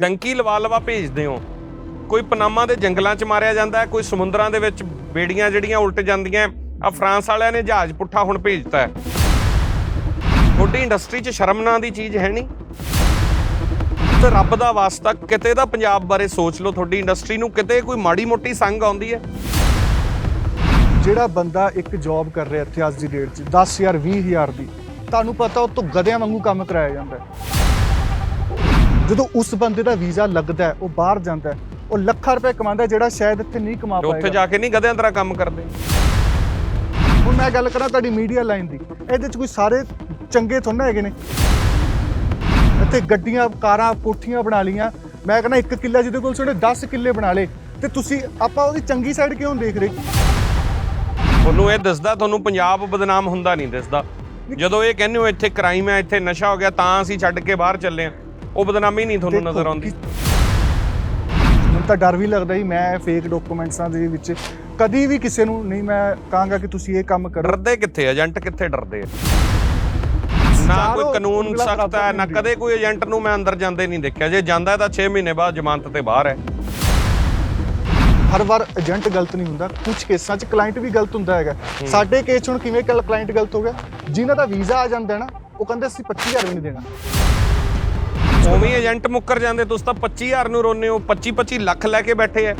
Donkey ਲਵਾ ਲਵਾ ਭੇਜਦੇ ਹੋ। ਕੋਈ ਪਨਾਮਾ ਦੇ ਜੰਗਲਾਂ 'ਚ ਮਾਰਿਆ ਜਾਂਦਾ ਹੈ, ਕੋਈ ਸਮੁੰਦਰਾਂ ਦੇ ਵਿੱਚ ਬੇੜੀਆਂ ਜਿਹੜੀਆਂ ਉਲਟ ਜਾਂਦੀਆਂ ਆ ਫਰਾਂਸ ਵਾਲਿਆਂ ਨੇ ਜਹਾਜ਼ ਪੁੱਠਾ ਹੁਣ ਭੇਜਤਾ ਹੈ। ਤੁਹਾਡੀ ਇੰਡਸਟਰੀ 'ਚ ਸ਼ਰਮ ਨਾਂ ਦੀ ਚੀਜ਼ ਹੈ ਨਹੀਂ? ਤੇ ਰੱਬ ਦਾ ਵਾਸਤਾ ਕਿਤੇ ਦਾ ਪੰਜਾਬ ਬਾਰੇ ਸੋਚ ਲਓ, ਤੁਹਾਡੀ ਇੰਡਸਟਰੀ ਨੂੰ ਕਿਤੇ ਕੋਈ ਮਾੜੀ ਮੋਟੀ ਸੰਗ ਆਉਂਦੀ ਹੈ? ਜਿਹੜਾ ਬੰਦਾ ਇੱਕ ਜੌਬ ਕਰ ਰਿਹਾ ਇੱਥੇ ਅੱਜ ਦੀ ਡੇਟ 'ਚ 10000 20000 ਦੀ, ਤੁਹਾਨੂੰ ਪਤਾ ਉਹ ਤੋਂ ਗਧਿਆਂ ਵਾਂਗੂ ਕੰਮ ਕਰਾਇਆ ਜਾਂਦਾ ਹੈ। ਜਦੋਂ ਉਸ ਬੰਦੇ ਦਾ ਵੀਜ਼ਾ ਲੱਗਦਾ ਉਹ ਬਾਹਰ ਜਾਂਦਾ ਉਹ ਲੱਖਾਂ ਰੁਪਏ ਕਮਾਉਂਦਾ ਜਿਹੜਾ ਸ਼ਾਇਦ ਇੱਥੇ ਨਹੀਂ ਕਮਾ ਤੇ ਉੱਥੇ ਪਾਏਗਾ। ਜਾ ਕੇ ਨਹੀਂ ਗਧਿਆਂ ਤਰ੍ਹਾਂ ਕੰਮ ਕਰਦੇ। ਹੁਣ ਮੈਂ ਗੱਲ ਕਰਾਂ ਤੁਹਾਡੀ ਮੀਡੀਆ ਲਾਈਨ ਦੀ। ਇਹਦੇ 'ਚ ਕੋਈ ਸਾਰੇ ਚੰਗੇ ਥੋੜਾ ਹੈਗੇ ਨੇ। ਇੱਥੇ ਗੱਡੀਆਂ ਕਾਰਾਂ ਕੋਠੀਆਂ ਬਣਾ ਲੀਆਂ ਮੈਂ ਕਹਿੰਦਾ ਇੱਕ ਕਿੱਲਾ ਜਿਹਦੇ ਕੋਲ ਛੋੜੇ 10 ਕਿੱਲੇ ਬਣਾ ਲੇ ਤੇ ਤੁਸੀਂ ਆਪਾਂ ਉਹਦੀ ਚੰਗੀ ਸਾਈਡ ਕਿਉਂ ਦੇਖ ਰਹੇ? ਤੁਹਾਨੂੰ ਇਹ ਦਿਸਦਾ ਤੁਹਾਨੂੰ ਪੰਜਾਬ ਬਦਨਾਮ ਹੁੰਦਾ ਨਹੀਂ ਦਿਸਦਾ। ਜਦੋਂ ਇਹ ਕਹਿੰਦੇ ਹੋ ਇੱਥੇ ਕ੍ਰਾਈਮ ਹੈ ਇੱਥੇ ਨਸ਼ਾ ਹੋ ਗਿਆ ਤਾਂ ਅਸੀਂ ਛੱਡ ਕੇ ਬਾਹਰ ਚੱਲੇ ਆ ਉਹ ਬਦਨਾਮੀ ਨਹੀਂ ਤੁਹਾਨੂੰ ਦੇਖੋ, ਨਜ਼ਰ ਆਉਂਦੀ। ਮੈਨੂੰ ਤਾਂ ਡਰ ਵੀ ਲੱਗਦਾ ਜੀ ਮੈਂ ਫੇਕ ਡਾਕੂਮੈਂਟਸਾਂ ਦੇ ਵਿੱਚ ਕਦੀ ਵੀ ਕਿਸੇ ਨੂੰ ਨਹੀਂ ਮੈਂ ਕਹਾਂਗਾ ਕਿ ਤੁਸੀਂ ਇਹ ਕੰਮ ਕਰੋ। ਡਰਦੇ ਕਿੱਥੇ? ਏਜੰਟ ਕਿੱਥੇ ਡਰਦੇ ਆ? ਨਾ ਕੋਈ ਕਾਨੂੰਨ ਉਂਗਲਾਂ ਸਖਤ ਬਰਾਬਰ ਹੈ ਨਾ ਹੁੰਦੀਆਂ। ਕਦੇ ਕੋਈ ਏਜੰਟ ਨੂੰ ਮੈਂ ਅੰਦਰ ਜਾਂਦੇ ਨਹੀਂ ਦੇਖਿਆ। ਜੇ ਜਾਂਦਾ ਹੈ ਤਾਂ 6 ਮਹੀਨੇ ਬਾਅਦ ਜ਼ਮਾਨਤ ਤੇ ਬਾਹਰ ਹੈ। ਹਰ ਵਾਰ ਏਜੰਟ ਗਲਤ ਨਹੀਂ ਹੁੰਦਾ। ਕੁਝ ਕੇਸਾਂ 'ਚ ਕਲਾਇੰਟ ਵੀ ਗਲਤ ਹੁੰਦਾ ਹੈਗਾ। ਸਾਡੇ ਕੇਸ 'ਚ ਹੁਣ ਕਿਵੇਂ ਕੱਲ ਕਲਾਇੰਟ ਗਲਤ ਹੋ ਗਿਆ? ਜਿਨ੍ਹਾਂ ਦਾ ਵੀਜ਼ਾ ਆ ਜਾਂਦਾ ਹੈ ਨਾ ਉਹ ਕਹਿੰਦੇ ਅਸੀਂ 25000 ਵੀ ਨਹੀਂ ਦੇਣਾ। ਉਵੇਂ ਏਜੰਟ ਮੁੱਕਰ ਜਾਂਦੇ ਤੁਸੀਂ ਤਾਂ 25000 ਨੂੰ ਰੋਨੇ ਹੋ 25 25 ਲੱਖ ਲੈ ਕੇ ਬੈਠੇ ਐ।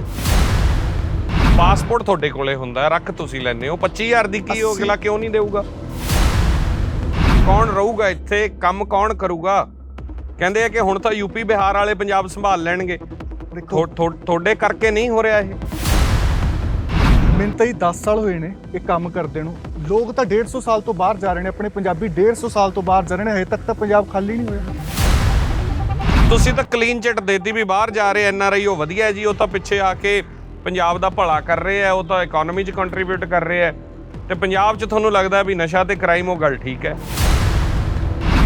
ਪਾਸਪੋਰਟ ਤੁਹਾਡੇ ਕੋਲੇ ਹੁੰਦਾ ਹੈ, ਰੱਖ ਤੁਸੀਂ ਲੈਨੇ ਹੋ। 25000 ਦੀ ਕੀ ਅੱਸੀ- ਅਗਲਾ ਕਿਉਂ ਨਹੀਂ ਦੇਊਗਾ? ਕੌਣ ਰਹੂਗਾ ਇੱਥੇ ਕੰਮ ਕੌਣ ਕਰੂਗਾ? ਕਹਿੰਦੇ ਆ ਕਿ ਹੁਣ ਤਾਂ ਯੂਪੀ ਬਿਹਾਰ ਵਾਲੇ ਪੰਜਾਬ ਸੰਭਾਲ ਲੈਣਗੇ। ਤੁਹਾਡੇ ਕਰਕੇ ਨਹੀਂ ਹੋ ਰਿਹਾ ਇਹ। ਮੈਨੂੰ ਤਾਂ ਹੀ 10 ਸਾਲ ਹੋਏ ਨੇ ਇਹ ਕੰਮ ਕਰਦੇ ਨੂੰ। ਲੋਕ ਤਾਂ 150 ਸਾਲ ਤੋਂ ਬਾਹਰ ਜਾ ਰਹੇ ਨੇ ਆਪਣੇ ਪੰਜਾਬੀ 150 ਸਾਲ ਤੋਂ ਬਾਹਰ ਜਾ ਰਹੇ ਨੇ ਹਜੇ ਤੱਕ ਤਾਂ ਪੰਜਾਬ ਖਾਲੀ ਨਹੀਂ ਹੋਇਆ। ਤੁਸੀਂ ਤਾਂ ਕਲੀਨ ਚਿੱਟ ਦੇਤੀ ਵੀ ਬਾਹਰ ਜਾ ਰਹੇ ਐਨ ਆਰ ਆਈ ਉਹ ਵਧੀਆ ਜੀ, ਉਹ ਤਾਂ ਪਿੱਛੇ ਆ ਕੇ ਪੰਜਾਬ ਦਾ ਭਲਾ ਕਰ ਰਹੇ ਆ, ਉਹ ਤਾਂ ਇਕਨੋਮੀ 'ਚ ਕੰਟਰੀਬਿਊਟ ਕਰ ਰਹੇ ਆ। ਤੇ ਪੰਜਾਬ 'ਚ ਤੁਹਾਨੂੰ ਲੱਗਦਾ ਵੀ ਨਸ਼ਾ ਤੇ ਕ੍ਰਾਈਮ ਉਹ ਗੱਲ ਠੀਕ ਹੈ?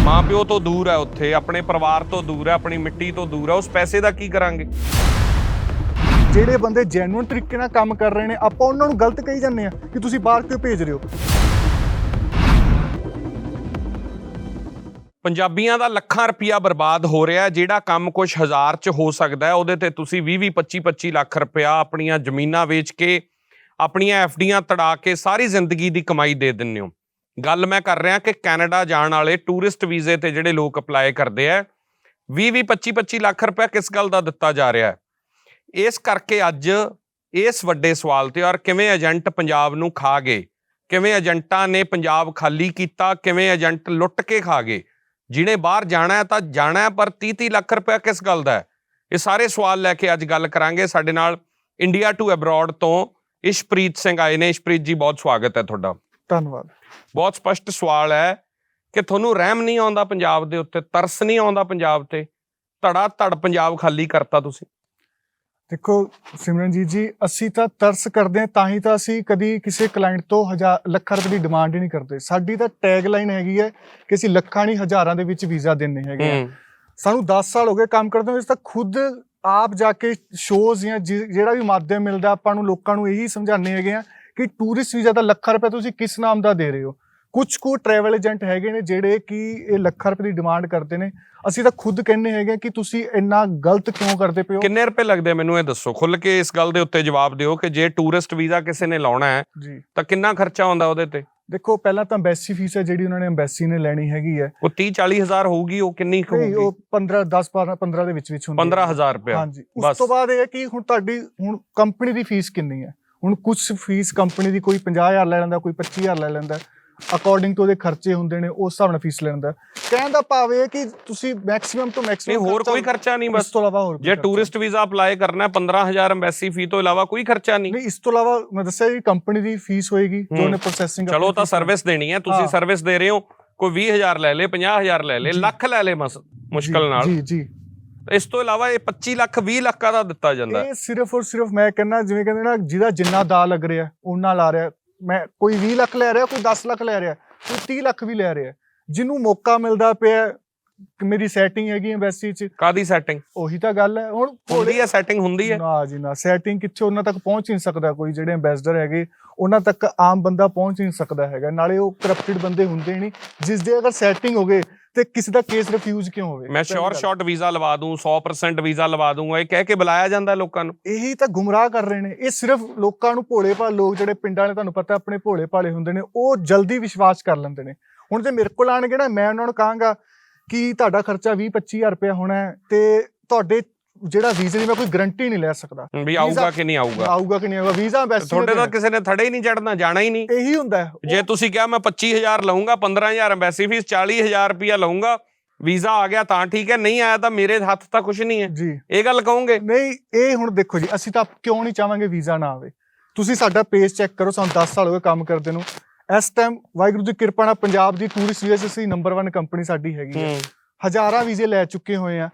ਮਾਂ ਪਿਓ ਤੋਂ ਦੂਰ ਹੈ ਉੱਥੇ, ਆਪਣੇ ਪਰਿਵਾਰ ਤੋਂ ਦੂਰ ਹੈ ਆਪਣੀ ਮਿੱਟੀ ਤੋਂ ਦੂਰ ਹੈ ਉਸ ਪੈਸੇ ਦਾ ਕੀ ਕਰਾਂਗੇ? ਜਿਹੜੇ ਬੰਦੇ ਜੈਨੂਇਨ ਤਰੀਕੇ ਨਾਲ ਕੰਮ ਕਰ ਰਹੇ ਨੇ, ਆਪਾਂ ਉਹਨਾਂ ਨੂੰ ਗਲਤ ਕਹੀ ਜਾਂਦੇ ਆ ਕਿ ਤੁਸੀਂ ਬਾਹਰ ਕਿਉਂ ਭੇਜ ਰਹੇ ਹੋ? ਪੰਜਾਬੀਆਂ ਦਾ ਲੱਖਾਂ ਰੁਪਇਆ ਬਰਬਾਦ ਹੋ ਰਿਹਾ ਜਿਹੜਾ ਕੰਮ ਕੁਝ ਹਜ਼ਾਰ ਚ ਹੋ ਸਕਦਾ ਹੈ, ਉਹਦੇ ਤੇ ਤੁਸੀਂ 20 20 25 25 ਲੱਖ ਰੁਪਇਆ ਆਪਣੀਆਂ ਜ਼ਮੀਨਾਂ ਵੇਚ ਕੇ, ਆਪਣੀਆਂ ਐਫਡੀਆਂ ਤੜਾ ਕੇ ਸਾਰੀ ਜ਼ਿੰਦਗੀ ਦੀ ਕਮਾਈ ਦੇ ਦਿੰਦੇ ਹੋ। ਗੱਲ ਮੈਂ ਕਰ ਰਿਹਾ ਕਿ ਕੈਨੇਡਾ ਜਾਣ ਵਾਲੇ ਟੂਰਿਸਟ ਵੀਜ਼ੇ ਤੇ ਜਿਹੜੇ ਲੋਕ ਅਪਲਾਈ ਕਰਦੇ ਆ 20 20 25 25 ਲੱਖ ਰੁਪਇਆ ਕਿਸ ਗੱਲ ਦਾ ਦਿੱਤਾ ਜਾ ਰਿਹਾ ਹੈ? ਇਸ ਕਰਕੇ ਅੱਜ ਇਸ ਵੱਡੇ ਸਵਾਲ ਤੇ, ਔਰ ਕਿਵੇਂ ਏਜੰਟ ਪੰਜਾਬ ਨੂੰ ਖਾ ਗਏ? ਕਿਵੇਂ ਏਜੰਟਾਂ ਨੇ ਪੰਜਾਬ ਖਾਲੀ ਕੀਤਾ? ਕਿਵੇਂ ਏਜੰਟ ਲੁੱਟ ਕੇ ਖਾ ਗਏ? ਜਿਹਨੇ ਬਾਹਰ ਜਾਣਾ ਹੈ ਤਾਂ ਜਾਣਾ ਪਰ 30 30 ਲੱਖ ਰੁਪਏ ਕਿਸ ਗੱਲ ਦਾ ਹੈ? ਇਹ ਸਾਰੇ ਸਵਾਲ ਲੈ ਕੇ ਅੱਜ ਗੱਲ ਕਰਾਂਗੇ। ਸਾਡੇ ਨਾਲ ਇੰਡੀਆ ਟੂ ਅਬਰੋਡ ਤੋਂ ਇਸ਼ਪ੍ਰੀਤ ਸਿੰਘ ਆਏ ਨੇ। ਇਸ਼ਪ੍ਰੀਤ ਜੀ ਬਹੁਤ ਸਵਾਗਤ ਹੈ ਤੁਹਾਡਾ। ਧੰਨਵਾਦ। ਬਹੁਤ ਸਪਸ਼ਟ ਸਵਾਲ ਹੈ ਕਿ ਤੁਹਾਨੂੰ ਰਹਿਮ ਨਹੀਂ ਆਉਂਦਾ ਪੰਜਾਬ ਦੇ ਉੱਤੇ ਤਰਸ ਨਹੀਂ ਆਉਂਦਾ ਪੰਜਾਬ ਤੇ? ਧੜਾ ਧੜ ਪੰਜਾਬ ਖਾਲੀ ਕਰਤਾ ਤੁਸੀਂ। ਦੇਖੋ ਸਿਮਰਨਜੀਤ ਜੀ ਅਸੀਂ ਤਾਂ ਤਰਸ ਕਰਦੇ ਹਾਂ ਤਾਂ ਹੀ ਤਾਂ ਅਸੀਂ ਕਦੀ ਕਿਸੇ ਕਲਾਇੰਟ ਤੋਂ ਹਜ਼ਾਰ ਲੱਖਾਂ ਰੁਪਏ ਦੀ ਡਿਮਾਂਡ ਹੀ ਨਹੀਂ ਕਰਦੇ। ਸਾਡੀ ਤਾਂ ਟੈਗ ਲਾਈਨ ਹੈਗੀ ਹੈ ਕਿ ਅਸੀਂ ਲੱਖਾਂ ਨਹੀਂ ਹਜ਼ਾਰਾਂ ਦੇ ਵਿੱਚ ਵੀਜ਼ਾ ਦਿੰਨੇ ਹੈਗੇ ਆ ਸਾਨੂੰ 10 ਸਾਲ ਹੋ ਗਏ ਕੰਮ ਕਰਦੇ ਹੋਏ ਅਸੀਂ ਤਾਂ ਖੁਦ ਆਪ ਜਾ ਕੇ ਸ਼ੋਜ਼ ਜਾਂ ਜਿ- ਜਿਹੜਾ ਵੀ ਮਾਧਿਅਮ ਮਿਲਦਾ ਆਪਾਂ ਨੂੰ ਲੋਕਾਂ ਨੂੰ ਇਹੀ ਸਮਝਾਉਂਦੇ ਹੈਗੇ ਆ ਕਿ ਟੂਰਿਸਟ ਵੀਜ਼ਾ ਦਾ ਲੱਖਾਂ ਰੁਪਏ ਤੁਸੀਂ ਕਿਸ ਨਾਮ ਦਾ ਦੇ ਰਹੇ ਹੋ? ਕੁਝ ਕੁ ਟਰੈਵਲ ਏਜੰਟ ਹੈਗੇ ਨੇ ਜਿਹੜੇ ਕਿ ਇਹ ਲੱਖਾਂ ਰੁਪਏ ਦੀ ਡਿਮਾਂਡ ਕਰਦੇ ਨੇ। ਅਸੀਂ ਤਾਂ ਖੁਦ ਕਹਿੰਦੇ ਹੈਗੇ ਕਿ ਤੁਸੀਂ ਇੰਨਾ ਗਲਤ ਕਿਉਂ ਕਰਦੇ ਹੋ? ਕਿੰਨੇ ਰੁਪਏ ਲੱਗਦੇ ਮੈਨੂੰ ਇਹ ਦੱਸੋ? ਖੁੱਲ ਕੇ ਇਸ ਗੱਲ ਦੇ ਉੱਤੇ ਜਵਾਬ ਦਿਓ ਕਿ ਜੇ ਟੂਰਿਸਟ ਵੀਜ਼ਾ ਕਿਸੇ ਨੇ ਲਾਉਣਾ ਹੈ ਤਾਂ ਕਿੰਨਾ ਖਰਚਾ ਆਉਂਦਾ ਉਹਦੇ ਤੇ? ਦੇਖੋ ਪਹਿਲਾਂ ਤਾਂ ਐਮਬੈਸੀ ਫੀਸ ਹੈ ਜਿਹੜੀ ਉਹਨਾਂ ਨੇ ਐਮਬੈਸੀ ਨੇ ਲੈਣੀ ਹੈਗੀ ਹੈ। ਉਹ 30 40 ਹਜ਼ਾਰ ਹੋਊਗੀ ਉਹ ਕਿੰਨੀ ਕੁ ਨਹੀਂ ਹੋਊਗੀ? ਉਹ 15 10 12 15 ਦੇ ਵਿੱਚ ਵਿੱਚ ਹੁੰਦੀ ਹੈ। 15000 ਰੁਪਏ ਹਾਂਜੀ। ਉਸ ਤੋਂ ਬਾਅਦ ਇਹ ਕਿ ਹੁਣ ਤੁਹਾਡੀ ਹੁਣ ਕੰਪਨੀ ਦੀ ਫੀਸ ਕਿੰਨੀ ਹੈ? ਹੁਣ ਕੁਝ ਫੀਸ ਕੰਪਨੀ ਦੀ ਕੋਈ 50000 ਲੈ ਲੈਂਦਾ ਕੋਈ 25000 ਲੈ ਲੈਂਦਾ। ਅਕੋਰਡਿੰਗ ਟੂ ਉਹਦੇ ਖਰਚੇ ਹੁੰਦੇ ਨੇ ਉਸ ਹਿਸਾਬ ਨਾਲ ਫੀਸ ਲੈਂਦਾ ਕਹਿਣ ਦਾ ਭਾਵ ਇਹ ਹੈ ਕਿ ਤੁਸੀਂ ਮੈਕਸਿਮਮ ਤੋਂ ਨਹੀਂ ਮੈਕਸਿਮਮ ਹੋਰ ਕੋਈ ਖਰਚਾ ਨਹੀਂ ਇਸ ਬਸ ਤੋਂ ਇਲਾਵਾ ਹੋਰ ਕੋਈ ਜੇ ਖਰਚਾ ਟੂਰਿਸਟ ਵੀਜ਼ਾ ਅਪਲਾਈ ਕਰਨਾ ਹੈ 15000 ਐਮਬੈਸੀ ਫੀ ਤੋਂ ਇਲਾਵਾ ਕੋਈ ਖਰਚਾ ਨਹੀਂ ਨਹੀਂ ਇਸ ਤੋਂ ਇਲਾਵਾ ਮੈਂ ਦੱਸਿਆ ਜੀ ਕੰਪਨੀ ਦੀ ਫੀਸ ਹੋਏਗੀ ਜੋ। ਉਹਨੇ ਪ੍ਰੋਸੈਸਿੰਗ ਚਲੋ ਤਾਂ ਸਰਵਿਸ ਦੇਣੀ ਹੈ ਤੁਸੀਂ ਹਾਂ। ਸਰਵਿਸ ਦੇ ਰਹੇ ਹੋ ਕੋਈ 20000 ਲੈ ਲੇ 50000 ਲੈ ਲੇ ਜੀ। ਲੱਖ ਲੈ ਲੇ ਮਸ ਮੁਸ਼ਕਲ ਨਾਲ ਜੀ ਜੀ ਇਸ ਤੋਂ ਇਲਾਵਾ ਇਹ 25 ਲੱਖ 20 ਲੱਖਾਂ ਦਾ ਦਿੱਤਾ ਜਾਂਦਾ ਹੈ। ਇਹ ਸਿਰਫ ਔਰ ਸਿਰਫ ਮੈਂ ਕਹਿੰਦਾ ਜਿਵੇਂ ਕਹਿੰਦੇ ਨਾ ਜਿਹਦਾ ਜਿੰਨਾ ਦਾ ਲੱਗ ਰਿਹਾ ਉਹਨਾਂ ਲਾ ਰਿਹਾ ਮੈਂ ਕੋਈ 20 ਲੱਖ ਲੈ ਰਿਹਾ ਕੋਈ 10 ਲੱਖ ਲੈ ਰਿਹਾ ਕੋਈ 30 ਲੱਖ ਵੀ ਲੈ ਰਿਹਾ। ਜਿਹਨੂੰ ਮੌਕਾ ਮਿਲਦਾ ਪਿਆ ਕਿ ਮੇਰੀ ਸੈਟਿੰਗ ਹੈਗੀ ਐਮਬੈਸੀ 'ਚ। ਕਾਦੀ ਸੈਟਿੰਗ ਉਹੀ ਤਾਂ ਗੱਲ ਹੈ। ਹੁਣ ਹੁੰਦੀ ਹੈ ਸੈਟਿੰਗ ਹੁੰਦੀ ਹੈ। ਨਾ ਜੀ ਨਾ ਸੈਟਿੰਗ ਕਿੱਥੇ ਉਹਨਾਂ ਤੱਕ ਪਹੁੰਚ ਨਹੀਂ ਸਕਦਾ ਕੋਈ ਜਿਹੜੇ ਐਮਬੈਸਡਰ ਹੈਗੇ ਉਹਨਾਂ ਤੱਕ ਆਮ ਬੰਦਾ ਪਹੁੰਚ ਨਹੀਂ ਸਕਦਾ ਹੈਗਾ। ਨਾਲੇ ਉਹ ਕਰਪਟਡ ਬੰਦੇ ਹੁੰਦੇ ਨਹੀਂ। ਜਿਸ ਦੇ ਅਗਰ ਸੈਟਿੰਗ ਹੋ ਗਏ ਤੇ ਕਿਸੇ ਦਾ ਕੇਸ ਰਿਫਿਊਜ਼ ਕਿਉਂ ਹੋਵੇ? ਮੈਂ ਸ਼ੋਰ। ਸ਼ਾਟ ਵੀਜ਼ਾ ਲਵਾ ਦੂੰ 100% ਵੀਜ਼ਾ ਲਵਾ ਦੂੰਗਾ ਇਹ ਕਹਿ ਕੇ ਬੁਲਾਇਆ ਜਾਂਦਾ ਲੋਕਾਂ ਨੂੰ। ਇਹੀ ਤਾਂ ਗੁੰਮਰਾਹ ਕਰ ਰਹੇ ਨੇ। ਇਹ ਸਿਰਫ ਲੋਕਾਂ ਨੂੰ ਭੋਲੇ ਭਾਲੇ ਲੋਕ ਜਿਹੜੇ ਪਿੰਡਾਂ ਵਾਲੇ ਤੁਹਾਨੂੰ ਪਤਾ ਆਪਣੇ ਭੋਲੇ ਭਾਲੇ ਹੁੰਦੇ ਨੇ ਉਹ ਜਲਦੀ ਵਿਸ਼ਵਾਸ ਕਰ ਲੈਂਦੇ ਨੇ। ਹੁਣ ਜੇ ਮੇਰੇ ਕੋਲ ਆਣਗੇ ਨਾ ਮੈਂ ਉਹਨਾਂ ਨੂੰ ਕਹਾਂਗਾ ਕਿ ਤੁਹਾਡਾ ਖਰਚਾ 20 25000 ਰੁਪਏ ਹੋਣਾ ਤੇ ਤੁਹਾਡੇ ਜਿਹੜਾ ਵੀਜ਼ੇ ਦੀ ਮੈਂ ਕੋਈ ਗਾਰੰਟੀ ਨਹੀਂ ਲੈ ਸਕਦਾ। ਵੀ ਆਊਗਾ ਕਿ ਨਹੀਂ ਆਊਗਾ? ਆਊਗਾ ਕਿ ਨਹੀਂ ਆਊਗਾ ਵੀਜ਼ਾ ਐਮਬੈਸੀ ਤੁਹਾਡੇ ਤਾਂ ਕਿਸੇ ਨੇ ਥੜੇ ਹੀ ਨਹੀਂ ਚੜਨਾ ਜਾਣਾ ਹੀ ਨਹੀਂ। ਇਹੀ ਹੁੰਦਾ ਜੇ ਤੁਸੀਂ ਕਿਹਾ ਮੈਂ 25000 ਲਵਾਂਗਾ 15000 ਐਮਬੈਸੀ ਫੀਸ 40000 ਰੁਪਇਆ ਲਵਾਂਗਾ ਵੀਜ਼ਾ ਆ ਗਿਆ ਤਾਂ ਠੀਕ ਹੈ ਨਹੀਂ ਆਇਆ ਤਾਂ ਮੇਰੇ ਹੱਥ ਤਾਂ ਕੁਝ ਨਹੀਂ ਹੈ। ਜੀ। ਇਹ ਗੱਲ ਕਹੋਗੇ? ਨਹੀਂ ਇਹ ਹੁਣ ਦੇਖੋ ਜੀ ਅਸੀਂ ਤਾਂ ਕਿਉਂ ਨਹੀਂ ਚਾਹਾਂਗੇ ਵੀਜ਼ਾ ਨਾ ਆਵੇ? ਤੁਸੀਂ ਸਾਡਾ ਪੇਜ ਚੈੱਕ ਕਰੋ ਸਾਨੂੰ 10 ਸਾਲ ਹੋ ਗਏ ਕੰਮ ਕਰਦੇ ਨੂੰ। ਇਸ ਟਾਈਮ ਵਾਹਿਗੁਰੂ ਦੀ ਕਿਰਪਾ ਨਾਲ ਪੰਜਾਬ ਦੀ ਟੂਰਿਸਟ ਵੀਜ਼ਾ ਅਸੀਂ ਨੰਬਰ 1 ਕੰਪਨੀ ਸਾਡੀ ਹੈਗੀ ਹੂੰ। ਹਜ਼ਾਰਾਂ ਵੀਜ਼ੇ ਲੈ ਚੁੱਕੇ ਹੋਏ ਆ।